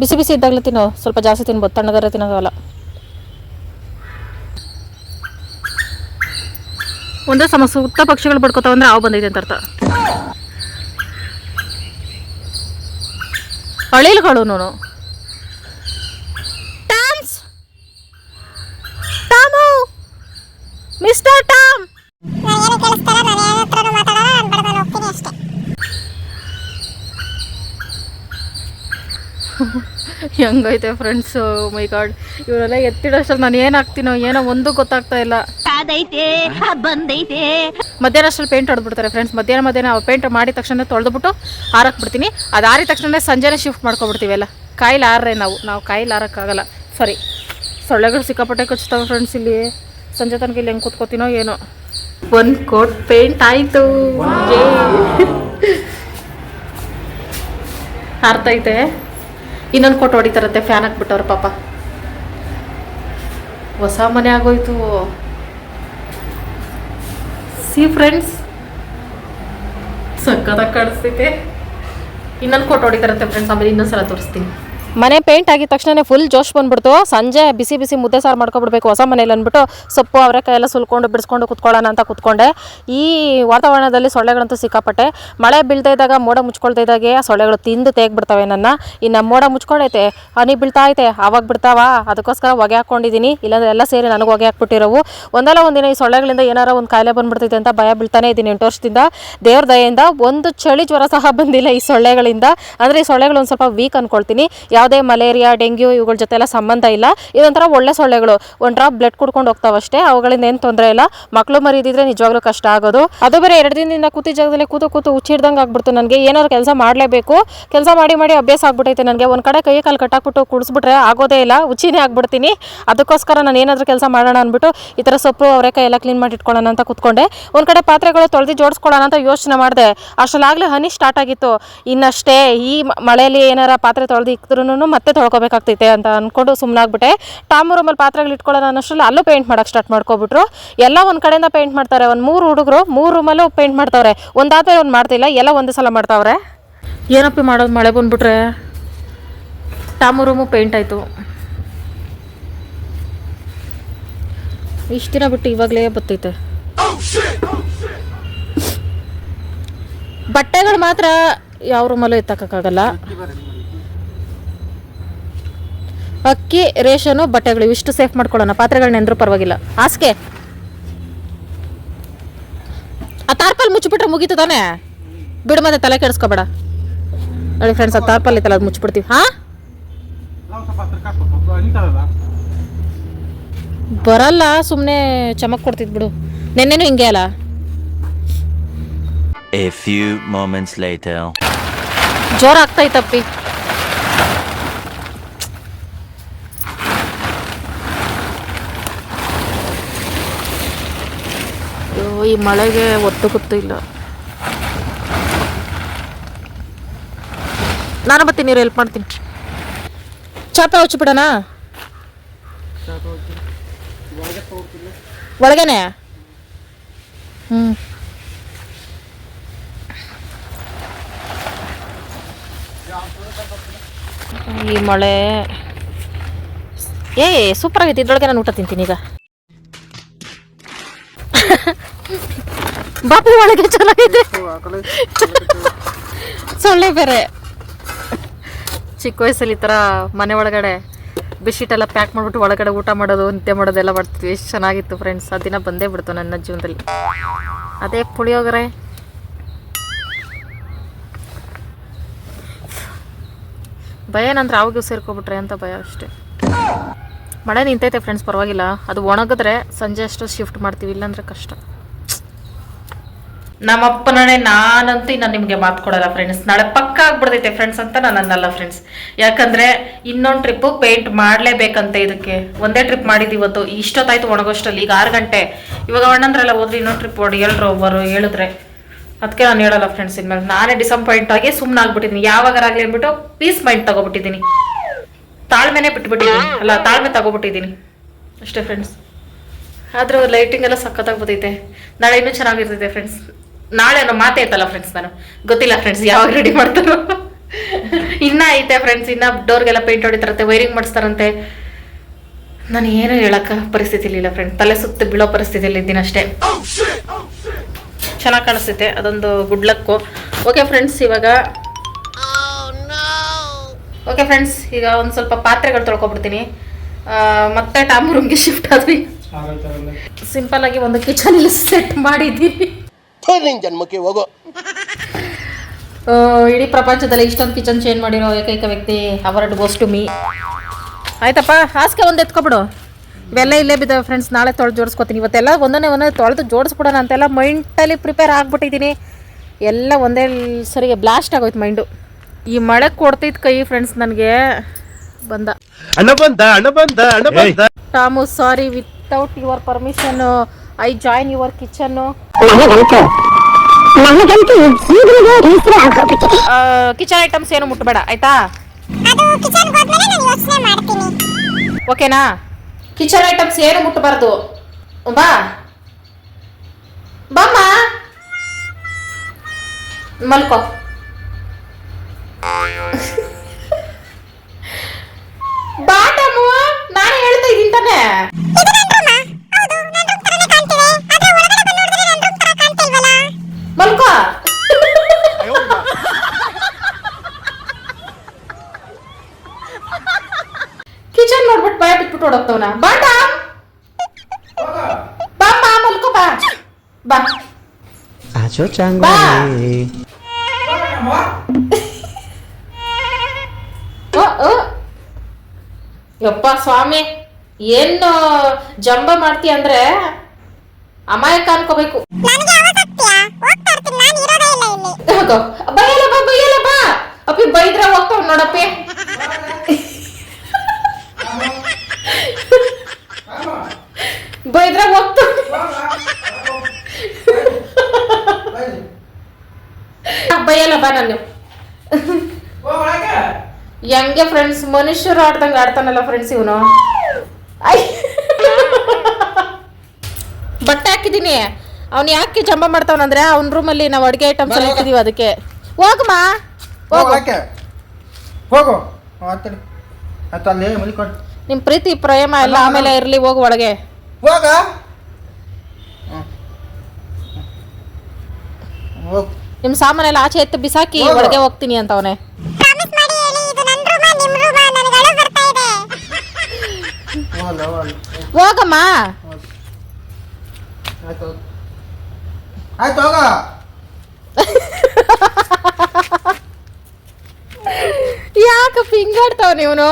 S1: ಬಿಸಿ ಬಿಸಿ ಇದ್ದಾಗಲೇ ತಿನ್ನು. ಸ್ವಲ್ಪ ಜಾಸ್ತಿ ತಿನ್ಬೋದು. ತಣ್ಣಗಾರೆ ತಿನ್ನೋದಲ್ಲ ಒಂದೇ ಸಮ ಉತ್ತ ಪಕ್ಷಿಗಳು ಬಡ್ಕೋತಾವಂದ್ರೆ ಹಾವು ಬಂದೈತೆ ಅಂತ ಅರ್ಥ. ಅಳಿಲ್ಗಳು ಟಾಮ್ಸ್. ಟಾಮು. Mister Tom.
S4: ಅಷ್ಟೇ
S1: ಹೆಂಗೈತೆ ಫ್ರೆಂಡ್ಸ್ ಮೈ ಗಾಡ್ ಇವರೆಲ್ಲ ಎತ್ತಿಡೋಷ್ಟಲ್ಲಿ ನಾನು ಏನು ಹಾಕ್ತೀನೋ ಏನೋ ಒಂದು ಗೊತ್ತಾಗ್ತಾ ಇಲ್ಲ. ಮಧ್ಯಾಹ್ನ ಅಷ್ಟ್ರಲ್ಲಿ ಪೇಂಟ್ ಹೊಡೆದ್ಬಿಡ್ತಾರೆ ಫ್ರೆಂಡ್ಸ್ ಮಧ್ಯಾಹ್ನ ಮಧ್ಯಾಹ್ನ ಪೇಂಟ್ ಮಾಡಿದ ತಕ್ಷಣ ತೊಳೆದ್ಬಿಟ್ಟು ಆರಕ್ಕೆ ಬಿಡ್ತೀನಿ ಅದು ಆರಿದ ತಕ್ಷಣ ಸಂಜೆನೇ ಶಿಫ್ಟ್ ಮಾಡ್ಕೊಬಿಡ್ತೀವಿ ಎಲ್ಲ ಕಾಯಿಲೆ ಆರ್ರೆ ನಾವು. ನಾವು ಕಾಯಿಲೆ ಆರೋಕ್ಕಾಗಲ್ಲ. ಸಾರಿ. ಸೊಳ್ಳೆಗಳು ಸಿಕ್ಕಾಪಟ್ಟೆ ಕಚ್ತಾವೆ ಫ್ರೆಂಡ್ಸ್ ಇಲ್ಲಿ. ಸಂಜೆ ತನಕ ಇಲ್ಲಿ ಹೆಂಗೆ ಕೂತ್ಕೋತೀನೋ ಏನೋ. ಒಂದು ಕೋಟ್ ಪೇಂಟ್ ಆಯಿತು. ಆರ್ತೈತೆ ಇನ್ನೊಂದು ಕೋಟ್ ಹೊಡಿತಾರಂತೆ ಫ್ಯಾನ್ ಹಾಕ್ಬಿಟ್ಟವ್ರ ಪಾಪ. ಹೊಸ ಮನೆ ಆಗೋಯ್ತು. ಸಿ ಫ್ರೆಂಡ್ಸ್ ಸಕ್ಕತ್ತಾಗಿ ಕಾಣಿಸ್ತೈತೆ ಇನ್ನೊಂದು ಕೊಟ್ಟು ಹೊಡಿತಾರಂತೆ ಫ್ರೆಂಡ್ಸ್ ಆಮೇಲೆ ಇನ್ನೊಂದು ಸಲ ತೋರಿಸ್ತೀನಿ. ಮನೆ ಪೇಂಟ್ ಆಗಿದ ತಕ್ಷಣ ಫುಲ್ ಜೋಶ್ ಬಂದ್ಬಿಡ್ತು. ಸಂಜೆ ಬಿಸಿ ಬಿಸಿ ಮುದ್ದೆ ಸಾರು ಮಾಡ್ಕೊಬಿಡ್ಬೇಕು, ಹೊಸ ಮನೇಲಿ ಅಂದ್ಬಿಟ್ಟು ಸೊಪ್ಪು ಅವರೆಕಾಯಿ ಎಲ್ಲ ಸುಲ್ಕೊಂಡು ಬಿಡಿಸ್ಕೊಂಡು ಕುತ್ಕೊಳ್ಳೋಣ ಅಂತ ಕುತ್ಕೊಂಡೆ. ಈ ವಾತಾವರಣದಲ್ಲಿ ಸೊಳ್ಳೆಗಳಂತೂ ಸಿಕ್ಕಾಪಟ್ಟೆ. ಮಳೆ ಬೀಳ್ತಾ ಇದ್ದಾಗ ಮೋಡ ಮುಚ್ಕೊಳ್ತಾ ಇದ್ದಾಗೆ, ಆ ಸೊಳ್ಳೆಗಳು ತಿಂದು ತೆಗ್ಬಿಡ್ತವೆ ನನ್ನ. ಇನ್ನು ಮೋಡ ಮುಚ್ಕೊಂಡೈತೆ ಹನಿ ಬೀಳ್ತಾ ಐತೆ, ಆವಾಗ ಬಿಡ್ತಾವ? ಅದಕ್ಕೋಸ್ಕರ ಹೊಗೆ ಹಾಕ್ಕೊಂಡಿದ್ದೀನಿ ಇಲ್ಲಾಂದ್ರೆ ಎಲ್ಲ ಸೇರಿ ನನಗೆ ಹೊಗೆ ಹಾಕ್ಬಿಟ್ಟಿರೋವು. ಒಂದಲ್ಲ ಒಂದಿನ ಈ ಸೊಳ್ಳೆಗಳಿಂದ ಏನಾರ ಒಂದು ಕಾಯಿಲೆ ಬಂದ್ಬಿಡ್ತೈತೆ ಅಂತ ಭಯ ಬೀಳ್ತಾನೆ ಇದ್ದೀನಿ ಎಂಟು ವರ್ಷದಿಂದ. ದೇವ್ರ ದಯೆಯಿಂದ ಒಂದು ಚಳಿ ಜ್ವರ ಸಹ ಬಂದಿಲ್ಲ ಈ ಸೊಳ್ಳೆಗಳಿಂದ. ಅಂದರೆ ಈ ಸೊಳ್ಳೆಗಳು ಒಂದು ಸ್ವಲ್ಪ ವೀಕ್ ಅನ್ಕೊಳ್ತೀನಿ. ಯಾವುದೇ ಮಲೇರಿಯಾ, ಡೆಂಗ್ಯೂ ಇವುಗಳ ಜೊತೆ ಎಲ್ಲ ಸಂಬಂಧ ಇಲ್ಲ. ಇದೊಂಥರ ಒಳ್ಳೆ ಸೊಳ್ಳೆಗಳು. ಒಂದು ಡ್ರಾಪ್ ಬ್ಲಡ್ ಕುಡ್ಕೊಂಡು ಹೋಗ್ತಾವಷ್ಟೇ. ಅವುಗಳಿಂದ ಏನು ತೊಂದರೆ ಇಲ್ಲ. ಮಕ್ಕಳು ಮರಿದಿದ್ರೆ ನಿಜವಾಗ್ಲೂ ಕಷ್ಟ ಆಗೋದು. ಅದು ಬೇರೆ ಎರಡು ದಿನದಿಂದ ಕೂತಿ ಜಾಗದಲ್ಲಿ ಕೂತು ಕೂತು ಹುಚ್ಚಿಡ್ದಂಗೆ ಆಗ್ಬಿಡ್ತು ನನಗೆ. ಏನಾದ್ರು ಕೆಲಸ ಮಾಡಲೇಬೇಕು. ಕೆಲಸ ಮಾಡಿ ಮಾಡಿ ಅಭ್ಯಾಸ ಆಗ್ಬಿಟ್ಟೈತೆ ನನಗೆ. ಒಂದು ಕಡೆ ಕೈ ಕಾಲು ಕಟ್ಟಾಕ್ಬಿಟ್ಟು ಕುಡಿಸ್ಬಿಟ್ರೆ ಆಗೋದೇ ಇಲ್ಲ. ಉಚ್ಚಿನೇ ಆಗ್ಬಿಡ್ತೀನಿ. ಅದಕ್ಕೋಸ್ಕರ ನಾನು ಏನಾದರೂ ಕೆಲಸ ಮಾಡೋಣ ಅಂದ್ಬಿಟ್ಟು ಈ ಥರ ಸೊಪ್ಪು, ಅವರೆಕಾಯಿ ಎಲ್ಲ ಕ್ಲೀನ್ ಮಾಡಿ ಇಟ್ಕೊಳ್ಳೋಣ ಅಂತ ಕೂತ್ಕೊಂಡೆ. ಒಂದು ಕಡೆ ಪಾತ್ರೆಗಳು ತೊಳೆದು ಜೋಡಿಸ್ಕೊಳ್ಳೋಣ ಅಂತ ಯೋಚನೆ ಮಾಡಿದೆ. ಅಷ್ಟರಲ್ಲಾಗಲೇ ಹನಿ ಸ್ಟಾರ್ಟ್ ಆಗಿತ್ತು. ಇನ್ನಷ್ಟೇ ಈ ಮಳೆಯಲ್ಲಿ ಏನಾರ ಪಾತ್ರೆ ತೊಳೆದು ಇಕ್ದ್ರೂ ಮತ್ತೆ ತೊಳ್ಕೊಬೇಕಾಗ್ತೈತೆ ಅಂತ ಅಂದ್ಕೊಂಡು ಸುಮ್ಮನಾಗ್ಬಿಟ್ಟೆ ಟಾಮ್ ರೂಮಲ್ಲಿ ಪಾತ್ರೆಗಳು ಇಟ್ಕೊಳ್ಳೋಣ ಅನ್ನೋಷ್ಟರಲ್ಲಿ ಅಲ್ಲೂ ಪೇಂಟ್ ಮಾಡೋಕೆ ಸ್ಟಾರ್ಟ್ ಮಾಡ್ಕೊಬಿಟ್ರು. ಎಲ್ಲ ಒಂದು ಕಡೆಯಿಂದ ಪೇಂಟ್ ಮಾಡ್ತಾರೆ. ಒಂದು ಮೂರು ಹುಡುಗರು ಮೂರು ರೂಮಲ್ಲೂ ಪೇಂಟ್ ಮಾಡ್ತಾವ್ರೆ. ಒಂದಾದ್ರೆ ಒಂದು ಮಾಡ್ತಿಲ್ಲ, ಎಲ್ಲ ಒಂದೇ ಸಲ ಮಾಡ್ತಾವ್ರೆ? ಏನಪ್ಪ ಮಾಡೋದು ಮಳೆ ಬಂದ್ಬಿಟ್ರೆ? ಟಾಮು ರೂಮು ಪೇಂಟ್ ಆಯಿತು. ಇಷ್ಟು ಬಿಟ್ಟು ಇವಾಗಲೇ ಬತ್ತೈತೆ. ಬಟ್ಟೆಗಳು ಮಾತ್ರ ಯಾವ ರೂಮಲ್ಲೂ ಎತ್ತಕ್ಕಾಗಲ್ಲ. ಅಕ್ಕಿ ರೇಷನು ಬಟ್ಟೆಗಳು ಇಷ್ಟು ಸೇಫ್ ಮಾಡ್ಕೊಳ್ಳೋಣ. ಪಾತ್ರೆಗಳನ್ನ ಎಂದ್ರೂ ಪರವಾಗಿಲ್ಲ. ಹಾಸಿಗೆ. ಆ ತಾರ್ಪಲ್ ಮುಚ್ಚಿಬಿಟ್ರೆ ಮುಗೀತು ತಾನೇ? ಬಿಡು ಮತ್ತೆ ತಲೆ ಕೆಡಿಸ್ಕೋಬೇಡ. ನೋಡಿ ಫ್ರೆಂಡ್ಸ್ ಆ ತಾರ್ಪಲ್ ಇತ್ತಲ್ಲ ಅದು ಮುಚ್ಚಿಬಿಡ್ತೀವಿ. ಹಾ? ಬರಲ್ಲ ಸುಮ್ಮನೆ ಚಮಕ್ ಕೊಡ್ತಿದ್ ಬಿಡು. ನೆನ್ನೆನೂ ಹಿಂಗೆ ಅಲ್ಲ.
S8: A few moments later.
S1: ಜೋರ ಆಗ್ತೈತಪ್ಪಿ ಈ ಮಳೆಗೆ ಒತ್ತು ಗೊತ್ತು ಇಲ್ಲ. ನಾನು ಬರ್ತೀನಿ ನೀರು ಹೆಲ್ಪ್ ಮಾಡ್ತೀನಿ. ಚಾಪೆ ಹಚ್ಚಿಬಿಡೋಣ ಒಳಗೇನೆ? ಹ್ಞೂ ಈ ಮಳೆ. ಏ, ಸೂಪರ್ ಆಗೈತಿ. ಇದ್ರೊಳಗೆ ನಾನು ಊಟ ತಿಂತೀನಿ ಈಗ. ಬಾಪು ಒಳಗೆ ಚೆನ್ನಾಗಿದೆ. ಸೊಳ್ಳೆ ಬೇರೆ. ಚಿಕ್ಕ ವಯಸ್ಸಲ್ಲಿ ಈ ಥರ ಮನೆ ಒಳಗಡೆ ಬೆಡ್ಶೀಟ್ ಎಲ್ಲ ಪ್ಯಾಕ್ ಮಾಡಿಬಿಟ್ಟು ಒಳಗಡೆ ಊಟ ಮಾಡೋದು ನಿದ್ದೆ ಮಾಡೋದೆಲ್ಲ ಮಾಡ್ತಿದ್ವಿ. ಎಷ್ಟು ಚೆನ್ನಾಗಿತ್ತು ಫ್ರೆಂಡ್ಸ್. ಆ ದಿನ ಬಂದೇ ಬಿಡ್ತು ನನ್ನ ಜೀವನದಲ್ಲಿ. ಅದೇ ಪುಳಿಯೋಗರೆ. ಭಯ ನಂದ್ರೆ ಅವಾಗ ಸೇರ್ಕೊಬಿಟ್ರೆ ಅಂತ ಭಯ ಅಷ್ಟೇ. ಮಳೆ ನಿಂತೈತೆ ಫ್ರೆಂಡ್ಸ್ ಪರವಾಗಿಲ್ಲ. ಅದು ಒಣಗಿದ್ರೆ ಸಂಜೆ ಅಷ್ಟು ಶಿಫ್ಟ್ ಮಾಡ್ತೀವಿ ಇಲ್ಲಾಂದ್ರೆ ಕಷ್ಟ. ನಮ್ಮಪ್ಪನೇ ನಾನಂತೂ ನಾನು ನಿಮಗೆ ಮಾತು ಕೊಡಲ್ಲ ಫ್ರೆಂಡ್ಸ್ ನಾಳೆ ಪಕ್ಕ ಆಗ್ಬಿಡ್ತೈತೆ ಫ್ರೆಂಡ್ಸ್ ಅಂತ ನಾನು ಅನ್ನಲ್ಲ ಫ್ರೆಂಡ್ಸ್ ಯಾಕಂದ್ರೆ ಇನ್ನೊಂದು ಟ್ರಿಪ್ಪು ಪೇಂಟ್ ಮಾಡಲೇಬೇಕಂತ ಇದಕ್ಕೆ. ಒಂದೇ ಟ್ರಿಪ್ ಮಾಡಿದ್ದೀವಿ ಇವತ್ತು. ಇಷ್ಟೊತ್ತಾಯ್ತು ಒಣಗೋಷ್ಟಲ್ಲಿ ಈಗ ಆರು ಗಂಟೆ. ಇವಾಗ ಅಣ್ಣಂದ್ರೆಲ್ಲ ಹೋದ್ರೆ, ಇನ್ನೊಂದು ಟ್ರಿಪ್ ಹೊಡಿ ಹೇಳ್ರು ಒಬ್ಬರು ಹೇಳಿದ್ರೆ. ಅದಕ್ಕೆ ನಾನು ಹೇಳಲ್ಲ ಫ್ರೆಂಡ್ಸ್ ಇನ್ಮೇಲೆ. ನಾನೇ ಡಿಸಪಾಯಿಂಟ್ ಆಗಿ ಸುಮ್ಮನೆ ಆಗ್ಬಿಟ್ಟಿದ್ದೀನಿ ಯಾವಾಗರಾಗ್ಲಿ ಅಂದ್ಬಿಟ್ಟು ಪೀಸ್ ಮೈಂಡ್ ತಗೊಬಿಟ್ಟಿದ್ದೀನಿ ತಾಳ್ಮೆನೇ ಬಿಟ್ಬಿಟ್ಟಿದ್ದೀನಿ ಅಲ್ಲ, ತಾಳ್ಮೆ ತಗೊಬಿಟ್ಟಿದ್ದೀನಿ ಅಷ್ಟೇ ಫ್ರೆಂಡ್ಸ್ ಆದರೂ ಲೈಟಿಂಗ್ ಎಲ್ಲ ಸಖತ್ತಾಗಿ ಬರ್ತೈತೆ ನಾಳೆ ಇನ್ನೂ ಚೆನ್ನಾಗಿರ್ತೈತೆ ಫ್ರೆಂಡ್ಸ್ ನಾಳೆ ಅನ್ನೋ ಮಾತೇ ಐತಲ್ಲ ಫ್ರೆಂಡ್ಸ್ ನಾನು. ಗೊತ್ತಿಲ್ಲ ಫ್ರೆಂಡ್ಸ್ ಯಾವಾಗ ರೆಡಿ ಮಾಡ್ತಾರೋ. ಇನ್ನ ಐತೆ ಫ್ರೆಂಡ್ಸ್ ಇನ್ನ ಡೋರ್ಗೆಲ್ಲ ಪೇಂಟ್ ಹೊಡಿತಾರಂತೆ ವೈರಿಂಗ್ ಮಾಡಿಸ್ತಾರಂತೆ. ನಾನು ಏನು ಹೇಳಕ್ಕ ಪರಿಸ್ಥಿತಿ ಇಲ್ಲ ಫ್ರೆಂಡ್ ತಲೆ ಸುತ್ತ ಬೀಳೋ ಪರಿಸ್ಥಿತಿಯಲ್ಲಿ ಇದ್ದೀನಿ ಅಷ್ಟೇ. ಚೆನ್ನಾಗಿ ಕಾಣಿಸುತ್ತೆ ಅದೊಂದು ಗುಡ್ ಲಕ್ಕು ಓಕೆ ಫ್ರೆಂಡ್ಸ್ ಇವಾಗ ಓಕೆ ಫ್ರೆಂಡ್ಸ್ ಈಗ ಒಂದು ಸ್ವಲ್ಪ ಪಾತ್ರೆಗಳು ತೊಳ್ಕೊಬಿಡ್ತೀನಿ. ಮತ್ತೆ ಟಾಮ್ ರೂಮ್ಗೆ ಶಿಫ್ಟ್ ಆದ್ವಿ ಸಿಂಪಲ್ ಆಗಿ ಒಂದು ಕಿಚನ್ ಇಲ್ಲಿ ಸೆಟ್ ಮಾಡಿದ್ದೀನಿ
S9: ನಿನ್ ಜನ್ಮಕ್ಕೆ ಹೋಗೋ.
S1: ಆ, ಇಡೀ ಪ್ರಪಂಚದಲ್ಲಿ ಇಷ್ಟೊಂದು ಕಿಚನ್ ಚೇಂಜ್ ಮಾಡಿರೋ ಏಕೈಕ ವ್ಯಕ್ತಿ ಅವರ್ಡ್ ಗೋಸ್ ಟು ಮೀ ಆಯ್ತಪ್ಪ ಹಾಸಿಗೆ ಒಂದು ಎತ್ಕೊಬಿಡು. ಇವೆಲ್ಲ ಇಲ್ಲೇ ಬಿದ್ದಾವೆ ಫ್ರೆಂಡ್ಸ್ ನಾಳೆ ತೊಳೆದು ಜೋಡಿಸ್ಕೊತೀನಿ. ಇವತ್ತೆಲ್ಲ ಒಂದೊಂದೇ ಒಂದೊಂದೇ ತೊಳೆದು ಜೋಡಿಸ್ಬಿಡೋಣ ಅಂತೆಲ್ಲ ಮೈಂಡಲ್ಲಿ ಪ್ರಿಪೇರ್ ಆಗ್ಬಿಟ್ಟಿದ್ದೀನಿ. ಎಲ್ಲ ಒಂದೇ ಸರಿಗೆ ಬ್ಲಾಸ್ಟ್ ಆಗೋಯ್ತು ಮೈಂಡು. ಈ ಮಳೆ ಕೊಡ್ತೈತ್ ಕೈ ಫ್ರೆಂಡ್ಸ್ ನನಗೆ ಬಂದ.
S3: ಅಣ್ಣ ಬಂದ ಅಣ್ಣ ಬಂದ ಅಣ್ಣ ಬಂದ.
S1: Tom sorry without your permission I join your kitchen
S4: ನನಗಂತೂ ನನಗಂತೂ ಈ
S1: ಕಿಚನ್ ಐಟಮ್ಸ್ ಏನು ಮುಟ್ಟಬೇಡ ಆಯ್ತಾ?
S4: ಅದು ಕಿಚನ್ ನಾನು ಯೋಚನೆ ಮಾಡ್ತೀನಿ.
S1: ಓಕೆನಾ? ಕಿಚನ್ ಐಟಮ್ಸ್ ಏನು ಮುಟ್ಟಬಾರ್ದು ಬಾ. ಬಮ್ಮ. ಮಲ್ಕೋ. ಬಾಟಮ್ಮ ನಾನು ಹೇಳ್ತಾ ಇದ್ದೀನಿ ತಾನೇ. ನೋಡತ್ತವನ ಬಾ ಟಾಮ್ ಬಾ ಬಾ ಮಲ್ಕೋ ಬಾ. ಬಾ. ಆಚೋ ಓ, ಓ. ಯಪ್ಪ ಸ್ವಾಮಿ ಏನು ಜಂಬ ಮಾಡ್ತೀಯ ಅಂದ್ರೆ ಅಮಾಯಕ ಅನ್ಕೋಬೇಕು.
S4: ನನಗೆ ಯಾವಾಗ ಹೋಗ್ತೀಯಾ ನಾನು ಇರೋದೇ ಇಲ್ಲ ಇಲ್ಲಿ.
S1: ಹೋಗೋ. ಬೈಯಲ್ಲ ಬಾ ಬೈಯಲ್ಲ ಬಾ. ಅಪ್ಪಿ ಬೈದ್ರೆ ಹೋಗ್ತಾವ್ ನೋಡಪ್ಪಿ. ಬೈಯಲ್ಲ ನೀವು ನಾನು ಹೆಂಗೆ ಫ್ರೆಂಡ್ಸ್ ಮನುಷ್ಯರು ಆಡ್ದಂಗೆ ಆಡ್ತಾನಲ್ಲ ಫ್ರೆಂಡ್ಸ್ ಇವನು? ಬಟ್ಟೆ ಹಾಕಿದೀನಿ. ಅವ್ನು ಯಾಕೆ ಜಂಬ ಮಾಡ್ತಾವನಂದ್ರೆ ಅವ್ನ ರೂಮಲ್ಲಿ ನಾವು ಅಡುಗೆ ಐಟಮ್ಸ್ ಎಲ್ಲ ಇಟ್ಟಿದೀವಿ ಅದಕ್ಕೆ. ಹೋಗಮ್ಮ
S6: ಹೋಗು.
S1: ಹೋಗು.
S6: ಯಾಕೆ ಹೋಗು ಆತಡಿ ಆಯ್ತು ಅಲ್ಲಿ ಮಲಿಕೊಂಡು
S1: ನಿಮ್ ಪ್ರೀತಿ ಪ್ರೇಮ ಎಲ್ಲ ಆಮೇಲೆ ಇರ್ಲಿ ಹೋಗು ಒಳಗೆ.
S6: ಹೋಗ. ಹೋಗ್.
S1: ನಿಮ್ ಸಾಮಾನೆಲ್ಲ ಆಚೆ ಎತ್ತು ಬಿಸಾಕಿ. ಒಳಗೆ ಹೋಗ್ತೀನಿ ಅಂತ ಅವನೇ.
S4: ನಿಮ್ಮ
S1: ಹೋಗಮ್ಮ.
S6: ಆಯ್ತು ಹೋಗು. ಆಯ್ತು ಹೋಗ.
S1: ಯಾಕೆ ಹಿಂಗಾಡ್ತಾವ ಇವನು?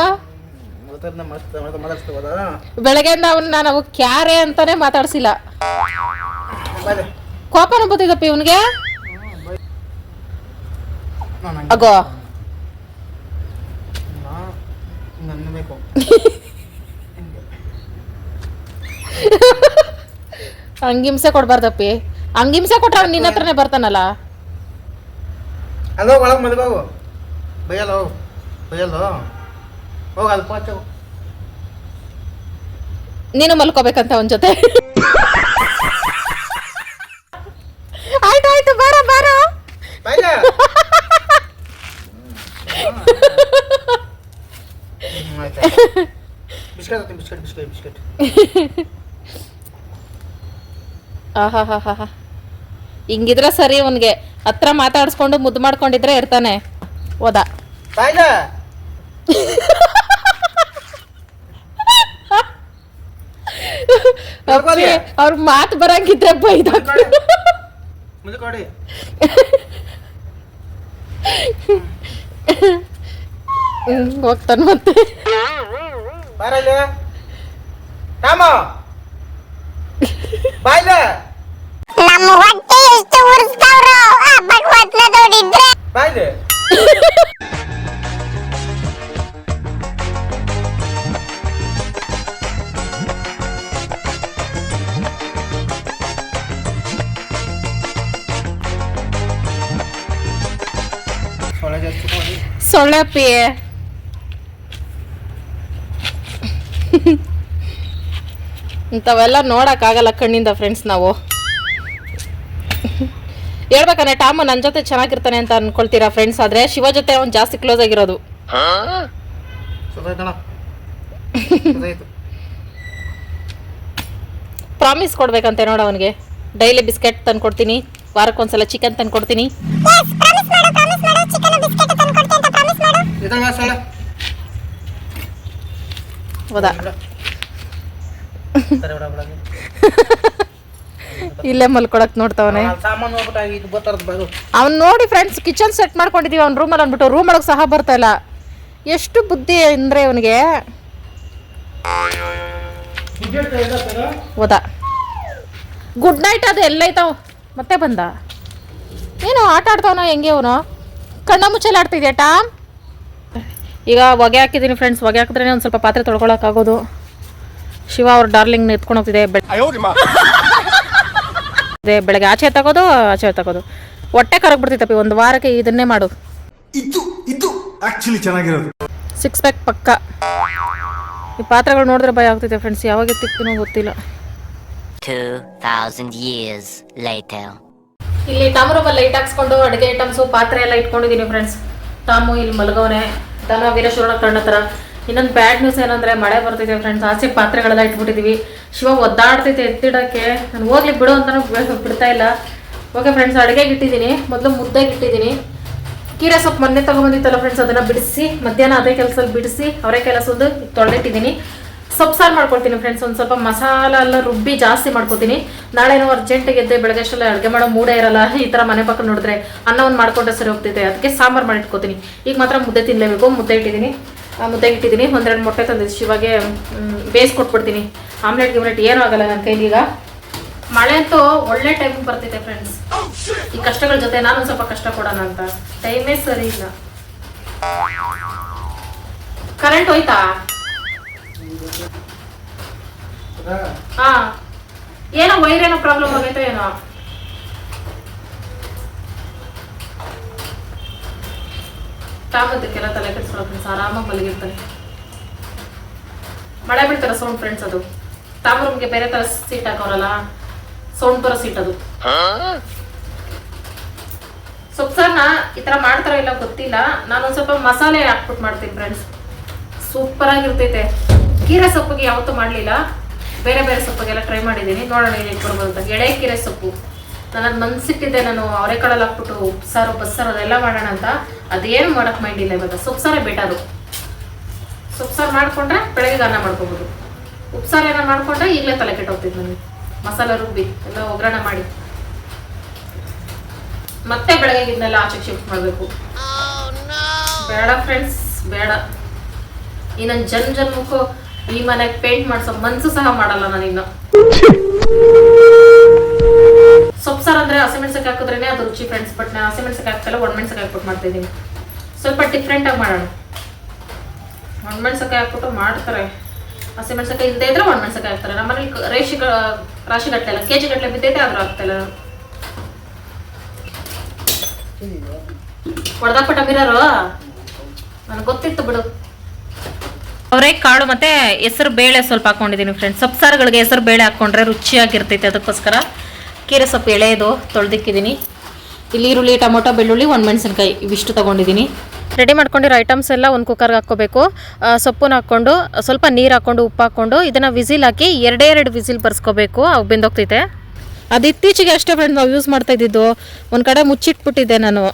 S1: ಬೆಳಗ್ಗೆಯಿಂದ ಅವ್ನು ನಾನು ಕ್ಯಾರೆ ಅಂತಾನೆ ಮಾತಾಡ್ಸಿಲ್ಲ. ಕೋಪನ ಬತ್ತಿದಪ್ಪ ಇವನ್ಗೆ? ಅಗೋ.
S6: ನನ್ನ ಬೇಕು
S1: ಹಂಗಿಮ್ಸೆ ಕೊಡ್ಬಾರ್ದಪ್ಪಿ. ಹಂಗಿಂಸೆ ಕೊಟ್ರ ನಿನ್ನ ಹತ್ರನೇ ಬರ್ತಾನಲ್ಲ.
S6: ಅಲ್ಲೋ ಒಳಗೆ ಮಲ್ಗೋಗು ಬೈಯಲ್ಲ ಹೋಗು. ಬೈಯಲ್ಲ ಹೋಗ. ಅಲ್ಪ
S1: ನೀನು ಮಲ್ಕೋಬೇಕಂತ ಅವನ ಜೊತೆ ಆಯ್ತು ಆಯ್ತು ಬಾರ ಬಾರ
S6: ಬಾಯ್ಲೆ ಆಯ್ತು ಬಿಸ್ಕೆಟ್ ಹಾಕ್ತೀನಿ ಬಿಸ್ಕೆಟ್ ಬಿಸ್ಕೆಟ್ ಬಿಸ್ಕೆಟ್
S1: ಆಹಾಹಾಹಾ ಹಿಂಗಿದ್ರೆ ಸರಿ ಅವನಿಗೆ. ಹತ್ರ ಮಾತಾಡಿಸ್ಕೊಂಡು ಮುದ್ದು ಮಾಡ್ಕೊಂಡಿದ್ರೆ ಇರ್ತಾನೆ. ಅಪ್ಪಿ, ಅವ್ರ ಮಾತು ಬರಂಗಿದ್ರೆ ಬೈದ ಹೋಗ್ತಾನೆ ಮತ್ತೆ.
S6: ಬಾರಲ್ಲಿ ರಾಮ. ಬಾಯ್ಲೆ.
S4: ನಮ್ಮ ಹೊಟ್ಟೆ ಎಷ್ಟು ಉರಿಸ್ತಾವ್ರೋ ಆ ಭಗವತ್ನ ನೋಡಿದ್ರೆ.
S6: ಬಾಯ್ಲೆ. ಸೊಳ್ಳೆ ಜಾಸ್ತಿ ಮಾಡಿ
S1: ಸೊಳ್ಳೆ ಅಪ್ಪಿ ಇಂಥವೆಲ್ಲ ನೋಡೋಕ್ಕಾಗಲ್ಲ ಕಣ್ಣಿಂದ ಫ್ರೆಂಡ್ಸ್ ನಾವು. ಹೇಳ್ಬೇಕಂದ್ರೆ ಟಾಮ್ಮ ನನ್ನ ಜೊತೆ ಚೆನ್ನಾಗಿರ್ತಾನೆ ಅಂತ ಅನ್ಕೊಳ್ತೀರಾ ಫ್ರೆಂಡ್ಸ್ ಆದ್ರೆ ಶಿವ ಜೊತೆ ಅವ್ನು ಜಾಸ್ತಿ ಕ್ಲೋಸ್ ಆಗಿರೋದು. ಪ್ರಾಮಿಸ್ ಕೊಡ್ಬೇಕಂತೆ ನೋಡ ಅವನಿಗೆ. ಡೈಲಿ ಬಿಸ್ಕೆಟ್ ತಂದು ಕೊಡ್ತೀನಿ ವಾರಕ್ಕೊಂದ್ಸಲ ಚಿಕನ್ ತಂದು ಕೊಡ್ತೀನಿ
S4: ಎಸ್ ಪ್ರಾಮಿಸ್ ಮಾಡು ಪ್ರಾಮಿಸ್ ಮಾಡು ಚಿಕನ್ ಬಿಸ್ಕೆಟ್ ತಂದು ಕೊಡ್ತೀನಿ ಅಂತ ಪ್ರಾಮಿಸ್ ಮಾಡು
S6: ಇದಂಗ ಸೊಳ್ಳೆ
S1: ಹೌದಾ ಇಲ್ಲೇ ಮಲ್ಕೊಳಕ್ ನೋಡ್ತಾವನೆ. ಅವ್ನು ನೋಡಿ ಫ್ರೆಂಡ್ಸ್ ಕಿಚನ್ ಸೆಟ್ ಮಾಡ್ಕೊಂಡಿದೀವಿ ಅವ್ನ ರೂಮಲ್ಲಿ ಅಂದ್ಬಿಟ್ಟು ರೂಮ್ ಒಳಗೆ ಸಹ ಬರ್ತಾ ಇಲ್ಲ. ಎಷ್ಟು ಬುದ್ಧಿ ಅಂದ್ರೆ ಅವನಿಗೆ. ಹೋದ ಗುಡ್ ನೈಟ್ ಅದು ಎಲ್ಲೈತಾವ ಮತ್ತೆ ಬಂದ? ಏನು ಆಟ ಆಡ್ತಾವನ ಹೆಂಗೆ ಅವನು? ಕಣ್ಣ ಮುಚ್ಚಲ್ಲಿ ಆಡ್ತಿದ್ಯಾ ಟಾಮ್? ಈಗ ಹೊಗೆ ಹಾಕಿದ್ದೀನಿ ಫ್ರೆಂಡ್ಸ್ ಒಗೆ ಹಾಕಿದ್ರೆ ಒಂದು ಸ್ವಲ್ಪ ಪಾತ್ರೆ ತೊಳ್ಕೊಳಕ್ಕಾಗೋದು. ಶಿವ ಅವ್ರ ಡಾರ್ಲಿಂಗ್ ಎತ್ಕೊಂಡು ಹೋಗ್ತಿದೆ ಬೆಳ್ ಇದೆ, ಬೆಳಗ್ಗೆ ಆಚೆ ತಗೋದು ಆಚೆ ತಗೋದು. ಹೊಟ್ಟೆ ಕರಗ್ ಬಿಡ್ತೈತಪ್ಪಿ ಒಂದು ವಾರಕ್ಕೆ ಇದನ್ನೇ ಮಾಡು.
S5: ಇದು ಇದು ಆಕ್ಚುಲಿ ಚೆನ್ನಾಗಿರೋದು.
S1: ಸಿಕ್ಸ್ ಪ್ಯಾಕ್ ಪಕ್ಕ. ಈ ಪಾತ್ರೆಗಳು ನೋಡಿದ್ರೆ ಭಯ ಆಗ್ತಿದೆ ಫ್ರೆಂಡ್ಸ್ ಯಾವಾಗ ಎತ್ತಿಕ್ತೀನೋ ಗೊತ್ತಿಲ್ಲ.
S8: 2,000 years later.
S1: ಇಲ್ಲಿ ತಾಮ್ರ ಲೈಟ್ ಹಾಕ್ಸ್ಕೊಂಡು ಅಡುಗೆ ಐಟಮ್ಸ್ ಪಾತ್ರೆ ಎಲ್ಲ ಇಟ್ಕೊಂಡಿದ್ದೀನಿ ಫ್ರೆಂಡ್ಸ್ ತಾಮು ಇಲ್ಲಿ ಮಲಗವನೆ ದನ ವೀರೇಶ್ವರ ಕಣ್ಣತ್ರ ಇನ್ನೊಂದು ಬ್ಯಾಡ್ ನ್ಯೂಸ್ ಏನಂದ್ರೆ, ಮಳೆ ಬರ್ತಿದೆ ಫ್ರೆಂಡ್ಸ್ ಆಚೆ ಪಾತ್ರೆಗಳೆಲ್ಲ ಇಟ್ಬಿಟ್ಟಿದ್ದೀವಿ ಶಿವ ಒದ್ದಾಡ್ತೈತೆ ಎತ್ತಿಡಕ್ಕೆ. ನಾನು ಹೋಗ್ಲಿ ಬಿಡು ಅಂತ ಬಿಡ್ತಾ ಇಲ್ಲ. ಓಕೆ ಫ್ರೆಂಡ್ಸ್ ಅಡುಗೆಗೆ ಇಟ್ಟಿದ್ದೀನಿ. ಮೊದಲು ಮುದ್ದೆಗೆ ಇಟ್ಟಿದ್ದೀನಿ. ಕೀರೆ ಸೊಪ್ಪು ಮೊನ್ನೆ ತೊಗೊಂಬಂದಿತ್ತಲ್ಲ ಫ್ರೆಂಡ್ಸ್ ಅದನ್ನು ಬಿಡಿಸಿ, ಮಧ್ಯಾಹ್ನ ಅದೇ ಕೆಲಸದಲ್ಲಿ ಬಿಡಿಸಿ, ಅವರೇ ಕೆಲಸದ್ದು ತೊಳೆದಿಟ್ಟಿದ್ದೀನಿ. ಸೊಪ್ಪು ಸಾರು ಮಾಡ್ಕೊಳ್ತೀನಿ ಫ್ರೆಂಡ್ಸ್ ಒಂದು ಸ್ವಲ್ಪ ಮಸಾಲ ಎಲ್ಲ ರುಬ್ಬಿ ಜಾಸ್ತಿ ಮಾಡ್ಕೊತೀನಿ. ನಾಳೆನೋ ಅರ್ಜೆಂಟಿಗೆ ಎದ್ದೆ, ಬೆಳಗ್ಗೆ ಅಷ್ಟೆಲ್ಲ ಅಡುಗೆ ಮಾಡೋ ಮೂಡೆ ಇರಲ್ಲ. ಈ ಥರ ಮನೆ ಪಕ್ಕ ನೋಡಿದ್ರೆ ಅನ್ನವನ್ನು ಮಾಡ್ಕೊಂಡ್ರೆ ಸರಿ ಹೋಗ್ತೈತೆ. ಅದಕ್ಕೆ ಸಾಂಬಾರು ಮಾಡಿ ಇಟ್ಕೋತೀನಿ. ಈಗ ಮಾತ್ರ ಮುದ್ದೆ ತಿನ್ನಲೇಬೇಕು ಮುದ್ದೆ ಇಟ್ಟಿದ್ದೀನಿ. ಮುದ್ದೆ ಇಟ್ಟಿದ್ದೀನಿ. ಒಂದೆರಡು ಮೊಟ್ಟೆ ತಂದಿದ್ದು. ಶಿವಾಗೆ ಬೇಯಿಸ್ಕೊಟ್ಬಿಡ್ತೀನಿ ಆಮ್ಲೆಟ್, ಗಿಮ್ಲೆಟ್ ಏನೂ ಆಗಲ್ಲ ನನ್ನ ಕೈಲಿ ಈಗ. ಮಳೆ ಅಂತೂ ಒಳ್ಳೆ ಟೈಮ್ ಬರ್ತಿದೆ ಫ್ರೆಂಡ್ಸ್ ಈ ಕಷ್ಟಗಳ ಜೊತೆ ನಾನು ಸ್ವಲ್ಪ ಕಷ್ಟ ಕೊಡೋಣ ಅಂತ. ಟೈಮೇ ಸರಿ ಇಲ್ಲ. ಕರೆಂಟ್ ಹೋಯ್ತಾ? ಹಾ. ಏನೋ ವೈರ್ ಏನೋ ಪ್ರಾಬ್ಲಮ್ ಆಗೈತೆ ಏನೋ. ತಾಗದಕ್ಕೆಲ್ಲ ತಲೆ ಕೆಡಿಸ್ಕೊಳ್ಳೋ ಆರಾಮಾಗಿ ಮಲಗಿರ್ತಾನೆ ಮಳೆ ಬೀಳ್ತಾರ ಸೌಂಡ್ ಫ್ರೆಂಡ್ಸ್ ಅದು. ತಾಮ್ರಮ್ಗೆ ಬೇರೆ ತರ ಸೀಟ್ ಹಾಕೋರಲ್ಲ ಸೌಂಡ್ ಬರೋ ಸೀಟ್ ಅದು. ಸೊಪ್ಸಾರ್ನ ಈ ತರ ಮಾಡ್ತಾರ ಇಲ್ಲ ಗೊತ್ತಿಲ್ಲ. ನಾನು ಸ್ವಲ್ಪ ಮಸಾಲೆ ಹಾಕ್ಬಿಟ್ಟು ಮಾಡ್ತೀನಿ ಫ್ರೆಂಡ್ಸ್ ಸೂಪರ್ ಆಗಿರ್ತೈತೆ ಕೀರೆ ಸೊಪ್ಪಿಗೆ ಯಾವತ್ತೂ ಮಾಡಲಿಲ್ಲ. ಬೇರೆ ಬೇರೆ ಸೊಪ್ಪಿಗೆಲ್ಲ ಟ್ರೈ ಮಾಡಿದ್ದೀನಿ. ನೋಡೋಣ ಏನೇನು ಕೊಡ್ಬೋದು ಅಂತ. ಎಳೆ ಕಿರೆ ಸೊಪ್ಪು. ನನ್ನ ಅದು ಮನ್ಸಿಟ್ಟಿದ್ದೆ ನಾನು ಅವರೆಕಾಳಲ್ಲಿ ಹಾಕ್ಬಿಟ್ಟು ಉಪ್ಸಾರು ಬಸ್ಸಾರು ಅದೆಲ್ಲ ಮಾಡೋಣ ಅಂತ. ಅದೇನು ಮಾಡೋಕ್ಕೆ ಮೈಂಡ್ ಇಲ್ಲ ಇವಾಗ. ಸೊಪ್ಸಾರೇ ಸೊಪ್ಪು ಸೊಪ್ಸಾರು ಮಾಡಿಕೊಂಡ್ರೆ ಬೆಳಗ್ಗೆ ಅನ್ನ ಮಾಡ್ಕೋಬೋದು. ಉಪ್ಸಾರು ಏನೋ ಮಾಡಿಕೊಂಡ್ರೆ ಈಗಲೇ ತಲೆ ಕೆಟ್ಟೋಗ್ತಿದ್ದೆ ನನಗೆ. ಮಸಾಲೆ ರುಬ್ಬಿ ಎಲ್ಲ ಒಗ್ಗರಣೆ ಮಾಡಿ. ಮತ್ತೆ ಬೆಳಗ್ಗೆ ಇದನ್ನೆಲ್ಲ ಆಚೆಗೆ ಶಿಫ್ಟ್ ಮಾಡಬೇಕು. ಬೇಡ ಫ್ರೆಂಡ್ಸ್ ಬೇಡ. ಈ ನನ್ನ ಜನ್ ಜನ್ಮಕ್ಕೂ ಈ ಮನೆಗೆ ಪೇಂಟ್ ಮಾಡ್ಸೋ ಮನ್ಸು ಸಹ ಮಾಡಲ್ಲ ನಾನಿನ್ನು. ಸೊಪ್ಪು ಸಾರು ಅಂದ್ರೆ ಹಸಿಮೆಣ್ಸಕ್ಕೆ ಹಾಕಿದ್ರೇನೆ ಅದು ರುಚಿ ಫ್ರೆಂಡ್ಸ್ ಬಟ್ ನಾನು ಹಸಿಮೆಣ್ಸಕ್ಕೆ ಹಾಕ್ತಲ್ಲ ಒಣಮೆಣ್ಸಕ್ಕೆ ಹಾಕ್ಬಿಟ್ಟು ಮಾಡ್ತಾ ಇದ್ದೀನಿ ಸ್ವಲ್ಪ ಡಿಫ್ರೆಂಟ್ ಆಗಿ ಮಾಡೋಣ. ಒಣಮೆಣ್ಸಕಾಯಿ ಹಾಕ್ಬಿಟ್ಟು ಮಾಡ್ತಾರೆ. ಹಸಿಮೆಣ್ಸಕಾಯಿ ಇಲ್ಲದೆ ಇದ್ರೆ ಒಣಮೆಣ್ಸಕಾಯಿ ಹಾಕ್ತಾರೆ. ನಮ್ಮಲ್ಲಿ ರೇಷಿ ರಾಶಿ ಗಟ್ಟಲೆ ಕೆ ಜಿ ಗಟ್ಟಲೆ ಬಿದ್ದೈತೆ ಆದ್ರೂ ಆಗ್ತಿಲ್ಲ ಹೊಡೆದಾಕ್ಬಿಟ್ಟ ಮಿರರು ನನಗೆ ಗೊತ್ತಿತ್ತು ಬಿಡು. ಅವರೇ ಕಾಳು ಮತ್ತೆ ಹೆಸರು ಬೇಳೆ ಸ್ವಲ್ಪ ಹಾಕೊಂಡಿದ್ದೀನಿ ಫ್ರೆಂಡ್ಸ್ ಸೊಪ್ಪು ಸಾರುಗಳಿಗೆ ಹೆಸರು ಬೇಳೆ ಹಾಕ್ಕೊಂಡ್ರೆ ರುಚಿಯಾಗಿರ್ತೈತೆ ಅದಕ್ಕೋಸ್ಕರ. ಕೀರೆ ಸೊಪ್ಪು ಎಳೆದು ತೊಳೆದಿಕ್ಕಿದ್ದೀನಿ. ಇಲ್ಲಿ ಈರುಳ್ಳಿ, ಟೊಮೊಟೊ, ಬೆಳ್ಳುಳ್ಳಿ ಒಂದು ಮೆಣಸಿನ್ಕಾಯಿ ಇವಿಷ್ಟು ತೊಗೊಂಡಿದ್ದೀನಿ. ರೆಡಿ ಮಾಡ್ಕೊಂಡಿರೋ ಐಟಮ್ಸ್ ಎಲ್ಲ ಒಂದು ಕುಕ್ಕರ್ಗೆ ಹಾಕ್ಕೋಬೇಕು. ಸೊಪ್ಪನ್ನು ಹಾಕ್ಕೊಂಡು, ಸ್ವಲ್ಪ ನೀರು ಹಾಕ್ಕೊಂಡು, ಉಪ್ಪು ಹಾಕ್ಕೊಂಡು, ಇದನ್ನು ವಿಸಿಲ್ ಹಾಕಿ ಎರಡೇ ಎರಡು ವಿಸಿಲ್ ಬರ್ಸ್ಕೋಬೇಕು. ಅವು ಬೆಂದೋಗ್ತೈತೆ. ಅದು ಇತ್ತೀಚೆಗೆ ಅಷ್ಟೇ ಫ್ರೆಂಡ್ ನಾವು ಯೂಸ್ ಮಾಡ್ತಾ ಇದ್ದಿದ್ದು. ಒಂದು ಕಡೆ ಮುಚ್ಚಿಟ್ಬಿಟ್ಟಿದ್ದೆ ನಾನು.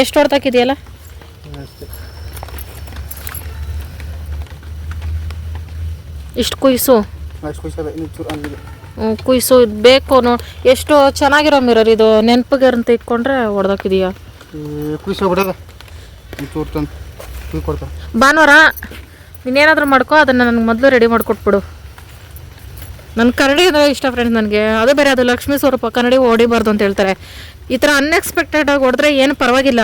S1: ಎಷ್ಟು
S6: ಹೊಡ್ತಾಕಿದೆಯಲ್ಲ
S1: ಇಷ್ಟು ಕುಯ್ಸು? ಕುಯ್ಸು ಇದ್ ಬೇಕು ನೋ ಎಷ್ಟು ಚೆನ್ನಾಗಿರೋ ಮಿರರ್ ಇದು? ನೆನಪಿಗೆ ಅಂತ ಇಟ್ಕೊಂಡ್ರೆ ಹೊಡೆದಾಕಿದೀಯ. ಭಾನುವಾರ ನೀನೇನಾದರೂ ಮಾಡ್ಕೋ ಅದನ್ನು ನನಗೆ ಮೊದಲು ರೆಡಿ ಮಾಡಿಕೊಟ್ಬಿಡು. ನನ್ನ ಕನ್ನಡಿ ಅಂದರೆ ಇಷ್ಟ ಫ್ರೆಂಡ್ಸ್ ನನಗೆ. ಅದು ಬೇರೆ ಅದು ಲಕ್ಷ್ಮೀ ಸ್ವರೂಪ ಕನ್ನಡಿ ಓಡಿಬಾರ್ದು ಅಂತ ಹೇಳ್ತಾರೆ. ಈ ಥರ ಅನ್ಎಕ್ಸ್ಪೆಕ್ಟೆಡಾಗಿ ಹೊಡೆದ್ರೆ ಏನು ಪರವಾಗಿಲ್ಲ.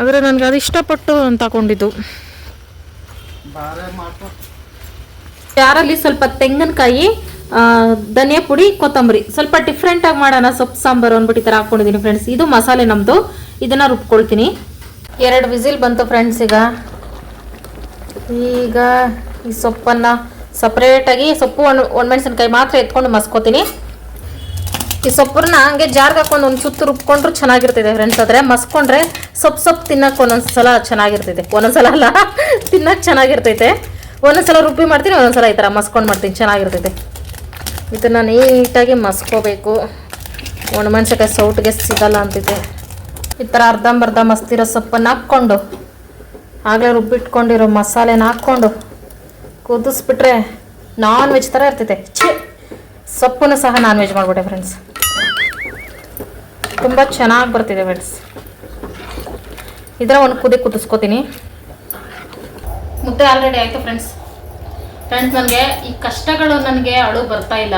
S1: ಆದರೆ ನನಗೆ ಅದು ಇಷ್ಟಪಟ್ಟು ಅಂತ ತಗೊಂಡಿದ್ದು. ಯಾರಲ್ಲಿ ಸ್ವಲ್ಪ ತೆಂಗಿನಕಾಯಿ ಧನಿಯಾ ಪುಡಿ, ಕೊತ್ತಂಬರಿ. ಸ್ವಲ್ಪ ಡಿಫ್ರೆಂಟಾಗಿ ಮಾಡೋಣ, ಸೊಪ್ಪು, ಸಾಂಬಾರು ಅಂದ್ಬಿಟ್ಟು ಈ ಥರ ಹಾಕ್ಕೊಂಡಿದ್ದೀನಿ ಫ್ರೆಂಡ್ಸ್ ಇದು ಮಸಾಲೆ ನಮ್ಮದು ಇದನ್ನು ರುಬ್ಕೊಳ್ತೀನಿ. ಎರಡು ವಿಸಿಲ್ ಬಂತು ಫ್ರೆಂಡ್ಸ್ ಈಗ. ಈಗ ಈ ಸೊಪ್ಪನ್ನು ಸಪ್ರೇಟಾಗಿ ಸೊಪ್ಪು ಒಣ ಒಣಮೆಣಸಿನ್ಕಾಯಿ ಮಾತ್ರ ಎತ್ಕೊಂಡು ಮಸ್ಕೋತೀನಿ. ಈ ಸೊಪ್ಪನ್ನ ಹಂಗೆ ಜಾರ್ಗೆ ಹಾಕೊಂಡು ಒಂದು ಸುತ್ತು ರುಬ್ಕೊಂಡ್ರು ಚೆನ್ನಾಗಿರ್ತೈತೆ ಫ್ರೆಂಡ್ಸ್ ಆದ್ರೆ ಮಸ್ಕೊಂಡ್ರೆ ಸೊಪ್ಪು ಸೊಪ್ಪು ತಿನ್ನಕ್ಕೆ ಒಂದೊಂದು ಸಲ ಚೆನ್ನಾಗಿರ್ತೈತೆ. ಒಂದೊಂದ್ಸಲ ಅಲ್ಲ ತಿನ್ನಕ್ಕೆ ಚೆನ್ನಾಗಿರ್ತೈತೆ. ಒಂದೊಂದ್ಸಲ ರುಬ್ಬಿ ಮಾಡ್ತೀನಿ, ಒಂದೊಂದ್ಸಲ ಈ ಥರ ಮಸ್ಕೊಂಡು ಮಾಡ್ತೀನಿ, ಚೆನ್ನಾಗಿರ್ತೈತೆ. ಇದನ್ನು ನೀಟಾಗಿ ಮಸ್ಕೋಬೇಕು. ಒಣಮೆಣ್ಸಿಕಾಯಿ ಸೌಟ್ಗೆ ಸಿಗಲ್ಲ ಅಂತಿದೆ. ಈ ಥರ ಅರ್ಧಂಬರ್ಧ ಮಸ್ತಿರೋ ಸೊಪ್ಪನ್ನು ಹಾಕ್ಕೊಂಡು, ಆಗಲೇ ರುಬ್ಬಿಟ್ಕೊಂಡಿರೋ ಮಸಾಲೆನ ಹಾಕ್ಕೊಂಡು ಕುದಿಸ್ಬಿಟ್ರೆ ನಾನ್ ವೆಜ್ ಥರ ಇರ್ತೈತೆ. ಛೇ! ಸೊಪ್ಪನ್ನು ಸಹ ನಾನ್ ವೆಜ್ ಮಾಡಿಬಿಟ್ಟೆ ಫ್ರೆಂಡ್ಸ್ ತುಂಬ ಚೆನ್ನಾಗಿ ಬರ್ತಿದೆ ಫ್ರೆಂಡ್ಸ್ ಇದರ ಒಂದು ಕುದಿ ಕುದಿಸ್ಕೋತೀನಿ. ಮುದ್ದೆ ಆಲ್ರೆಡಿ ಆಯಿತು ಫ್ರೆಂಡ್ಸ್ ಫ್ರೆಂಡ್ಸ್ ನನಗೆ ಈ ಕಷ್ಟಗಳು ನನಗೆ ಅಳು ಬರ್ತಾ ಇಲ್ಲ.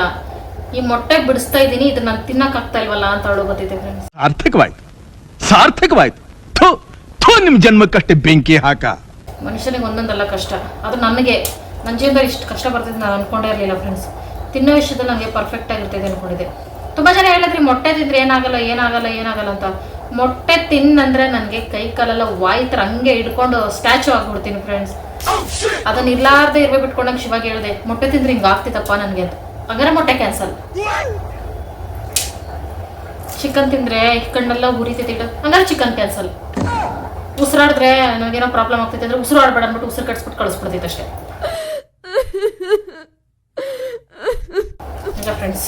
S1: ಈ ಮೊಟ್ಟೆ ಬಿಡಿಸ್ತಾ ಇದ್ದೀನಿ ಇದು ನಾನು ತಿನ್ನಕ್ಕಾಗ್ತಾ ಇಲ್ವಲ್ಲ ಅಂತ ಅಳು ಬರ್ತಿದೆ ಫ್ರೆಂಡ್ಸ್
S3: ಸಾರ್ಥಕವಾಯ್ತು. ಸಾರ್ಥಕವಾಯ್ತು. ನಿಮ್ ಜನ್ಮಕ್ಕಷ್ಟೇ ಬೆಂಕಿ ಹಾಕ.
S1: ಮನುಷ್ಯನಿಗೆ ಒಂದೊಂದಲ್ಲ ಕಷ್ಟ. ಅದು ನನಗೆ ನನ್ನ ಜೀವನದಲ್ಲಿ ಇಷ್ಟು ಕಷ್ಟ ಬರ್ತಿದ್ದು ನಾನು ಅನ್ಕೊಂಡೇ ಇರಲಿಲ್ಲ ಫ್ರೆಂಡ್ಸ್ ತಿನ್ನೋ ವಿಷಯದಲ್ಲಿ ನನಗೆ ಪರ್ಫೆಕ್ಟ್ ಆಗಿರ್ತದೆ ಅನ್ಕೊಂಡಿದೆ ತುಂಬ ಜನ ಹೇಳಿದ್ರಿ, ಮೊಟ್ಟೆ ತಿಂದ್ರೆ ಏನಾಗಲ್ಲ ಏನಾಗಲ್ಲ ಏನಾಗಲ್ಲ ಅಂತ. ಮೊಟ್ಟೆ ತಿನ್ನಂದ್ರೆ ನನಗೆ ಕೈ ಕಾಲೆಲ್ಲ ವಾಯಿ ಥರ ಹಂಗೆ ಹಿಡ್ಕೊಂಡು ಸ್ಟ್ಯಾಚು ಆಗ್ಬಿಡ್ತೀನಿ ಫ್ರೆಂಡ್ಸ್ ಅದನ್ನ ಇರ್ಲಾರ್ದೆ ಇರ್ಬೇಕು ಬಿಟ್ಕೊಂಡಂಗೆ ಶಿವಾಗ ಹೇಳಿದೆ, ಮೊಟ್ಟೆ ತಿಂದ್ರೆ ಹಿಂಗೆ ಆಗ್ತಿತ್ತಪ್ಪ ನನಗೆ ಅಂತ. ಹಂಗಾರೆ ಮೊಟ್ಟೆ ಕ್ಯಾನ್ಸಲ್ ಚಿಕನ್ ತಿಂದ್ರೆ ಕಣ್ಣೆಲ್ಲ ಉರಿತೈತಿ. ಹಂಗಾರೆ ಚಿಕನ್ ಕ್ಯಾನ್ಸಲ್ ಉಸಿರಾಡಿದ್ರೆ ನನಗೇನೋ ಪ್ರಾಬ್ಲಮ್ ಆಗ್ತೈತೆ ಅಂದ್ರೆ ಉಸಿರು ಆಡ್ಬೇಡ ಅಂದ್ಬಿಟ್ಟು ಉಸಿರು ಕಟ್ಸ್ಬಿಟ್ಟು ಕಳಿಸ್ಬಿಡ್ತೈತೆ ಅಷ್ಟೇ. ಈಗ ಫ್ರೆಂಡ್ಸ್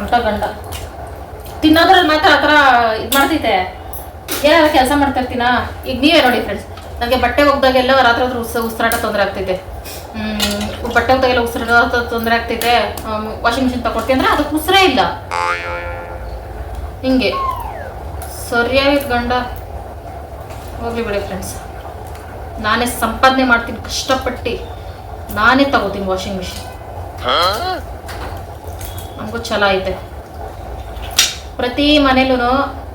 S1: ಅಂತ ಗಂಡ. ತಿನ್ನೋದ್ರಲ್ಲಿ ಮಾತ್ರ ಆ ಥರ ಇದು ಮಾಡ್ತೈತೆ ಏನಾದ್ರು ಕೆಲಸ ಮಾಡ್ತಾ ಇರ್ತೀನಾ? ಈಗ ನೀವೇ ನೋಡಿ ಫ್ರೆಂಡ್ಸ್ ನನಗೆ ಬಟ್ಟೆ ಒಗ್ದಾಗೆಲ್ಲ ರಾತ್ರಿ ಹತ್ರ ಉಸ್ ಉಸಿರಾಟ ತೊಂದರೆ ಆಗ್ತೈತೆ ಬಟ್ಟೆ ಒಗ್ದಾಗೆಲ್ಲ ಉಸಿರಾಟ ತೊಂದರೆ ಆಗ್ತೈತೆ ವಾಷಿಂಗ್ ಮಿಷಿನ್ ತಗೊಳ್ತೀನಿ ಅಂದ್ರೆ ಅದಕ್ಕೆ ಉಸಿರೇ ಇಲ್ಲ. ಹಿಂಗೆ. ಸರಿಯಾಗಿ ಗಂಡ. ಹೋಗ್ಲಿ ಬಿಡಿ ಫ್ರೆಂಡ್ಸ್ ನಾನೇ ಸಂಪಾದನೆ ಮಾಡ್ತೀನಿ ಕಷ್ಟಪಟ್ಟು. ನಾನೇ ತಗೋತೀನಿ ವಾಷಿಂಗ್ ಮಿಷಿನ್ ನಮಗೂ ಛಲ ಐತೆ. ಪ್ರತಿ ಮನೇಲೂ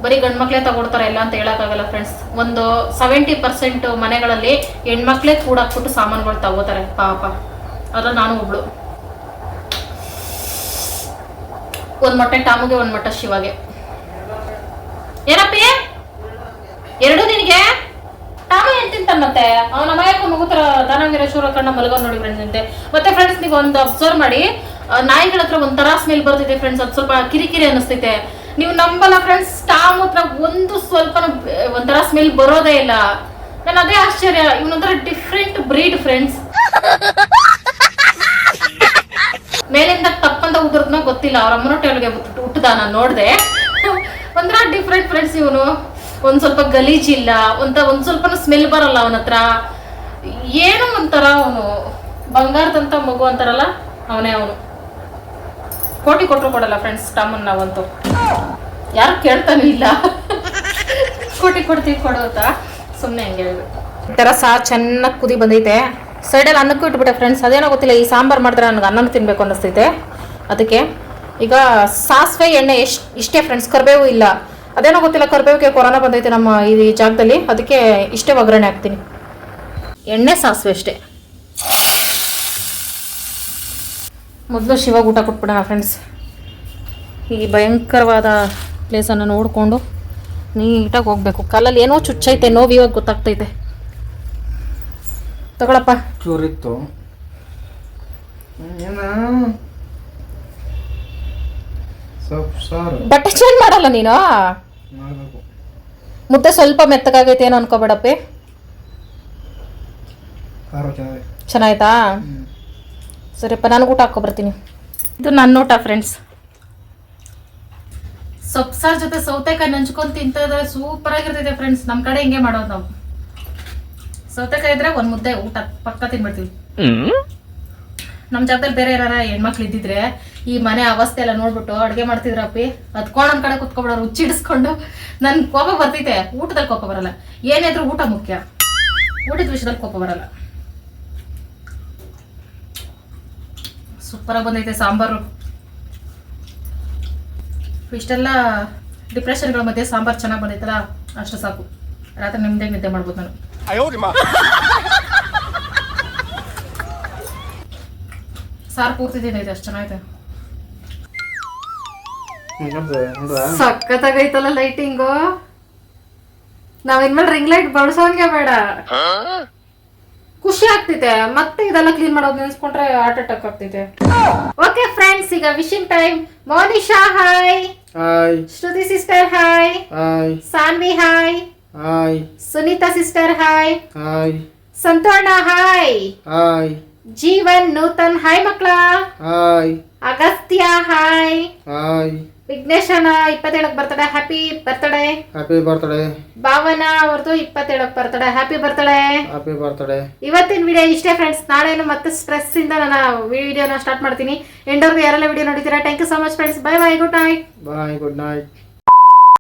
S1: ಬರೀ ಗಂಡು ಮಕ್ಕಳೇ ತಗೊಡ್ತಾರೆ ಎಲ್ಲ ಅಂತ ಹೇಳೋಕ್ಕಾಗಲ್ಲ ಫ್ರೆಂಡ್ಸ್ ಒಂದು ಸೆವೆಂಟಿ ಪರ್ಸೆಂಟ್ ಮನೆಗಳಲ್ಲಿ ಹೆಣ್ಮಕ್ಳೇ ಕೂಡಾಕ್ಬಿಟ್ಟು ಸಾಮಾನುಗಳು ತಗೋತಾರೆ, ಪಾಪ. ಅದ್ರಲ್ಲಿ ನಾನು ಒಬ್ಳು. ಒಂದು ಮೊಟ್ಟೆ ಟಾಮುಗೆ, ಒಂದು ಮೊಟ್ಟೆ ಶಿವಾಗೆ. ಏನಪ್ಪಿ? ಎರಡು ನಿನಗೆ? ಟಾಮು ಏನ್ ತಿಂತಾನ ಮತ್ತೆ? ಅವನ ಮಯಕ್ಕ ಮಗುತ್ರ ದಾನವೀರ ಶೂರ ಕಣ್ಣ ಮಲಗೋ ನೋಡಿ ಫ್ರೆಂಡ್ಸ್ ಅಂತೆ ಮತ್ತೆ ಫ್ರೆಂಡ್ಸ್ ನೀವು ಒಂದು ಅಬ್ಸರ್ವ್ ಮಾಡಿ ನಾಯಿಗಳ ಹತ್ರ ಒಂಥರ ಸ್ಮೆಲ್ ಬರ್ತಿದೆ ಫ್ರೆಂಡ್ಸ್ ಅದು ಸ್ವಲ್ಪ ಕಿರಿಕಿರಿ ಅನಿಸ್ತೈತೆ. ನೀವು ನಂಬಲ್ಲ ಫ್ರೆಂಡ್ಸ್ ಟಾಮ್ ಹತ್ರ ಒಂದು ಸ್ವಲ್ಪ ಒಂಥರ ಸ್ಮೆಲ್ ಬರೋದೇ ಇಲ್ಲ. ನಾನು ಅದೇ ಆಶ್ಚರ್ಯ. ಇವನೊಂಥರ ಡಿಫ್ರೆಂಟ್ ಬ್ರೀಡ್ ಫ್ರೆಂಡ್ಸ್ ಮೇಲಿಂದ ತಪ್ಪಂತ ಉದ್ರದ್ನ ಗೊತ್ತಿಲ್ಲ. ಅವ್ರ ಅಮ್ಮನ ಅವಳಿಗೆ ಹುಟ್ಟದ ನಾನು ನೋಡಿದೆ. ಒಂಥರ ಡಿಫ್ರೆಂಟ್ ಫ್ರೆಂಡ್ಸ್ ಇವನು. ಒಂದ್ ಸ್ವಲ್ಪ ಗಲೀಜಿಲ್ಲ ಒಂತ ಒಂದ್ ಸ್ವಲ್ಪ ಸ್ಮೆಲ್ ಬರಲ್ಲ ಅವನ ಹತ್ರ. ಏನೋ ಒಂಥರ ಅವನು. ಬಂಗಾರದಂತ ಮಗು ಅಂತಾರಲ್ಲ, ಅವನೇ ಅವನು. ಕೋಟಿ ಕೊಟ್ಟರು ಕೊಡಲ್ಲ ಫ್ರೆಂಡ್ಸ್ ಟಮನ್ ನಾವಂತೂ. ಯಾರು ಕೇಳ್ತಾನೆ ಇಲ್ಲ. ಕೋಟಿ ಕೊಡ್ತೀವಿ ಕೊಡು ಅಂತ ಸುಮ್ಮನೆ ಹಂಗೆ ಹೇಳ್ಬೇಕು ಈ ಥರ ಸಾರು ಚೆನ್ನಾಗಿ ಕುದಿ ಬಂದೈತೆ. ಸೈಡಲ್ಲಿ ಅನ್ನಕ್ಕೂ ಇಟ್ಬಿಟ್ಟೆ ಫ್ರೆಂಡ್ಸ್ ಅದೇನೋ ಗೊತ್ತಿಲ್ಲ, ಈ ಸಾಂಬಾರು ಮಾಡಿದ್ರೆ ನನಗೆ ಅನ್ನ ತಿನ್ಬೇಕು ಅನ್ನಿಸ್ತೈತೆ. ಅದಕ್ಕೆ ಈಗ ಸಾಸಿವೆ ಎಣ್ಣೆ ಎಷ್ಟು, ಇಷ್ಟೇ ಫ್ರೆಂಡ್ಸ್ ಕರಿಬೇವು ಇಲ್ಲ. ಅದೇನೋ ಗೊತ್ತಿಲ್ಲ, ಕರಿಬೇವಿಗೆ ಕೊರೋನಾ ಬಂದೈತೆ ನಮ್ಮ ಈ ಜಾಗದಲ್ಲಿ, ಅದಕ್ಕೆ ಇಷ್ಟೇ ಒಗ್ಗರಣೆ ಹಾಕ್ತೀನಿ. ಎಣ್ಣೆ ಸಾಸಿವೆ ಅಷ್ಟೇ. ಮೊದಲು ಶಿವಾಗ ಊಟ ಕೊಟ್ಬಿಡೋಣ ಫ್ರೆಂಡ್ಸ್ ಈ ಭಯಂಕರವಾದ ಪ್ಲೇಸನ್ನು ನೋಡಿಕೊಂಡು ನೀಟಾಗಿ ಹೋಗಬೇಕು. ಕಾಲಲ್ಲಿ ಏನೋ ಚುಚ್ಚೈತೆ ನೋವು ಇವಾಗ ಗೊತ್ತಾಗ್ತೈತೆ. ತಗೊಳಪ್ಪ.
S6: ಚೂರಿತ್ತು.
S1: ಬಟ್ಟೆ ಚೇಂಜ್ ಮಾಡಲ್ಲ ನೀನು? ಮುದ್ದೆ ಸ್ವಲ್ಪ ಮೆತ್ತಗಾಗೈತೆ ಏನೋ ಅನ್ಕೋಬೇಡಪ್ಪಿ. ಚೆನ್ನಾಯ್ತಾ ಸರಿಯಪ್ಪ ನಾನು ಊಟ ಹಾಕೊಬರ್ತೀನಿ ಇದು ನನ್ನ ಊಟ ಫ್ರೆಂಡ್ಸ್ ಸೊಪ್ಸಾರ್ ಜೊತೆ ಸೌತೆಕಾಯಿ ನಂಚ್ಕೊಂಡು ತಿಂತಿದ್ರೆ ಸೂಪರ್ ಆಗಿರ್ತೈತೆ ಫ್ರೆಂಡ್ಸ್ ನಮ್ಮ ಕಡೆ ಹಿಂಗೆ ಮಾಡೋದು ನಾವು. ಸೌತೆಕಾಯಿ ಇದ್ರೆ ಒಂದು ಮುದ್ದೆ ಊಟ ಪಕ್ಕ ತಿನ್ಬಿಡ್ತೀವಿ. ನಮ್ಮ ಜಾಗದಲ್ಲಿ ಬೇರೆ ಯಾರ ಹೆಣ್ಮಕ್ಳು ಇದ್ದಿದ್ರೆ ಈ ಮನೆ ಅವಸ್ಥೆ ಎಲ್ಲ ನೋಡ್ಬಿಟ್ಟು ಅಡುಗೆ ಮಾಡ್ತಿದ್ರಪ್ಪಿ ಅದ್ಕೊಂಡು ನಮ್ಮ ಕಡೆ ಕುತ್ಕೊಬಿಡೋರು ಹುಚ್ಚಿಡಿಸ್ಕೊಂಡು ನನ್ ಕೋಪ ಬರ್ತೈತೆ. ಊಟದಲ್ಲಿ ಕೋಪ ಬರಲ್ಲ. ಏನೇ ಊಟ ಮುಖ್ಯ. ಊಟದ ವಿಷಯದಲ್ಲಿ ಕೋಪ ಬರಲ್ಲ. ಸೂಪರಾಗಿ ಬಂದೈತೆ ಸಾಂಬಾರು. ಇಷ್ಟೆಲ್ಲ ಡಿಪ್ರೆಷನ್ಗಳ ಮಧ್ಯೆ ಸಾಂಬಾರು ಚೆನ್ನಾಗಿ ಬಂದೈತಲ್ಲ ಅಷ್ಟು ಸಾಕು. ರಾತ್ರಿ ನಿಮ್ದೇ ನಿದ್ದೆ ಮಾಡ್ಬೋದು ನಾನು. ಸಾರು ಪೂರ್ತಿ ತಿಂದೈತೆ ಅಷ್ಟು ಚೆನ್ನಾಗೈತೆ. ಸಖತ್ತಾಗೈತಲ್ಲ ಲೈಟಿಂಗು ನಾವೇನ್ ಇನ್ಮೇಲೆ ರಿಂಗ್ ಲೈಟ್ ಬಳಸೋಂಗೆ ಬೇಡ. ಖುಷಿ ಆಗ್ತಿದೆ. ಮತ್ತೆ ಇದೆಲ್ಲ ಕ್ಲೀನ್ ಮಾಡೋದು ನೆನ್ಸ್ಕೊಂಡ್ರೆ ಹಾರ್ಟ್ ಅಟ್ಯಾಕ್ ಆಗ್ತೈತೆ ಓಕೆ ಫ್ರೆಂಡ್ಸ್ ಈಗ wishing time Monisha hi
S6: hi
S1: Shruti sister hi
S6: hi
S1: Saanvi hi
S6: hi
S1: Sunita sister hi
S6: hi
S1: ಸಂತೋಣ hi
S6: hi
S1: Jeevan Nutan hi ಮಕ್ಕಳ.
S6: ಹಾಯ್
S1: ಅಗಸ್ತ್ಯ ಹಾಯ್
S6: ಹಾಯ್
S1: ವಿಘ್ನೇಶನ ಇಪ್ಪತ್ತೇಳಕ್ birthday. Happy birthday
S6: happy birthday
S1: Bhavana ಅವ್ರದ್ದು ಇಪ್ಪತ್ತೇಳಕ್ birthday. Happy birthday
S6: happy birthday
S1: ಇವತ್ತಿನ video ಇಷ್ಟೇ friends ನಾಳೆನು ಮತ್ತೆ stress ಇಂದ ನಾನು ವಿಡಿಯೋನ ಸ್ಟಾರ್ಟ್ ಮಾಡ್ತೀನಿ. ಎಂಡರ್ಗೂ ಯಾರೆಲ್ಲ ವಿಡಿಯೋ ನೋಡಿದ್ದೀರಾ? Thank you so much friends bye bye good night
S6: bye good night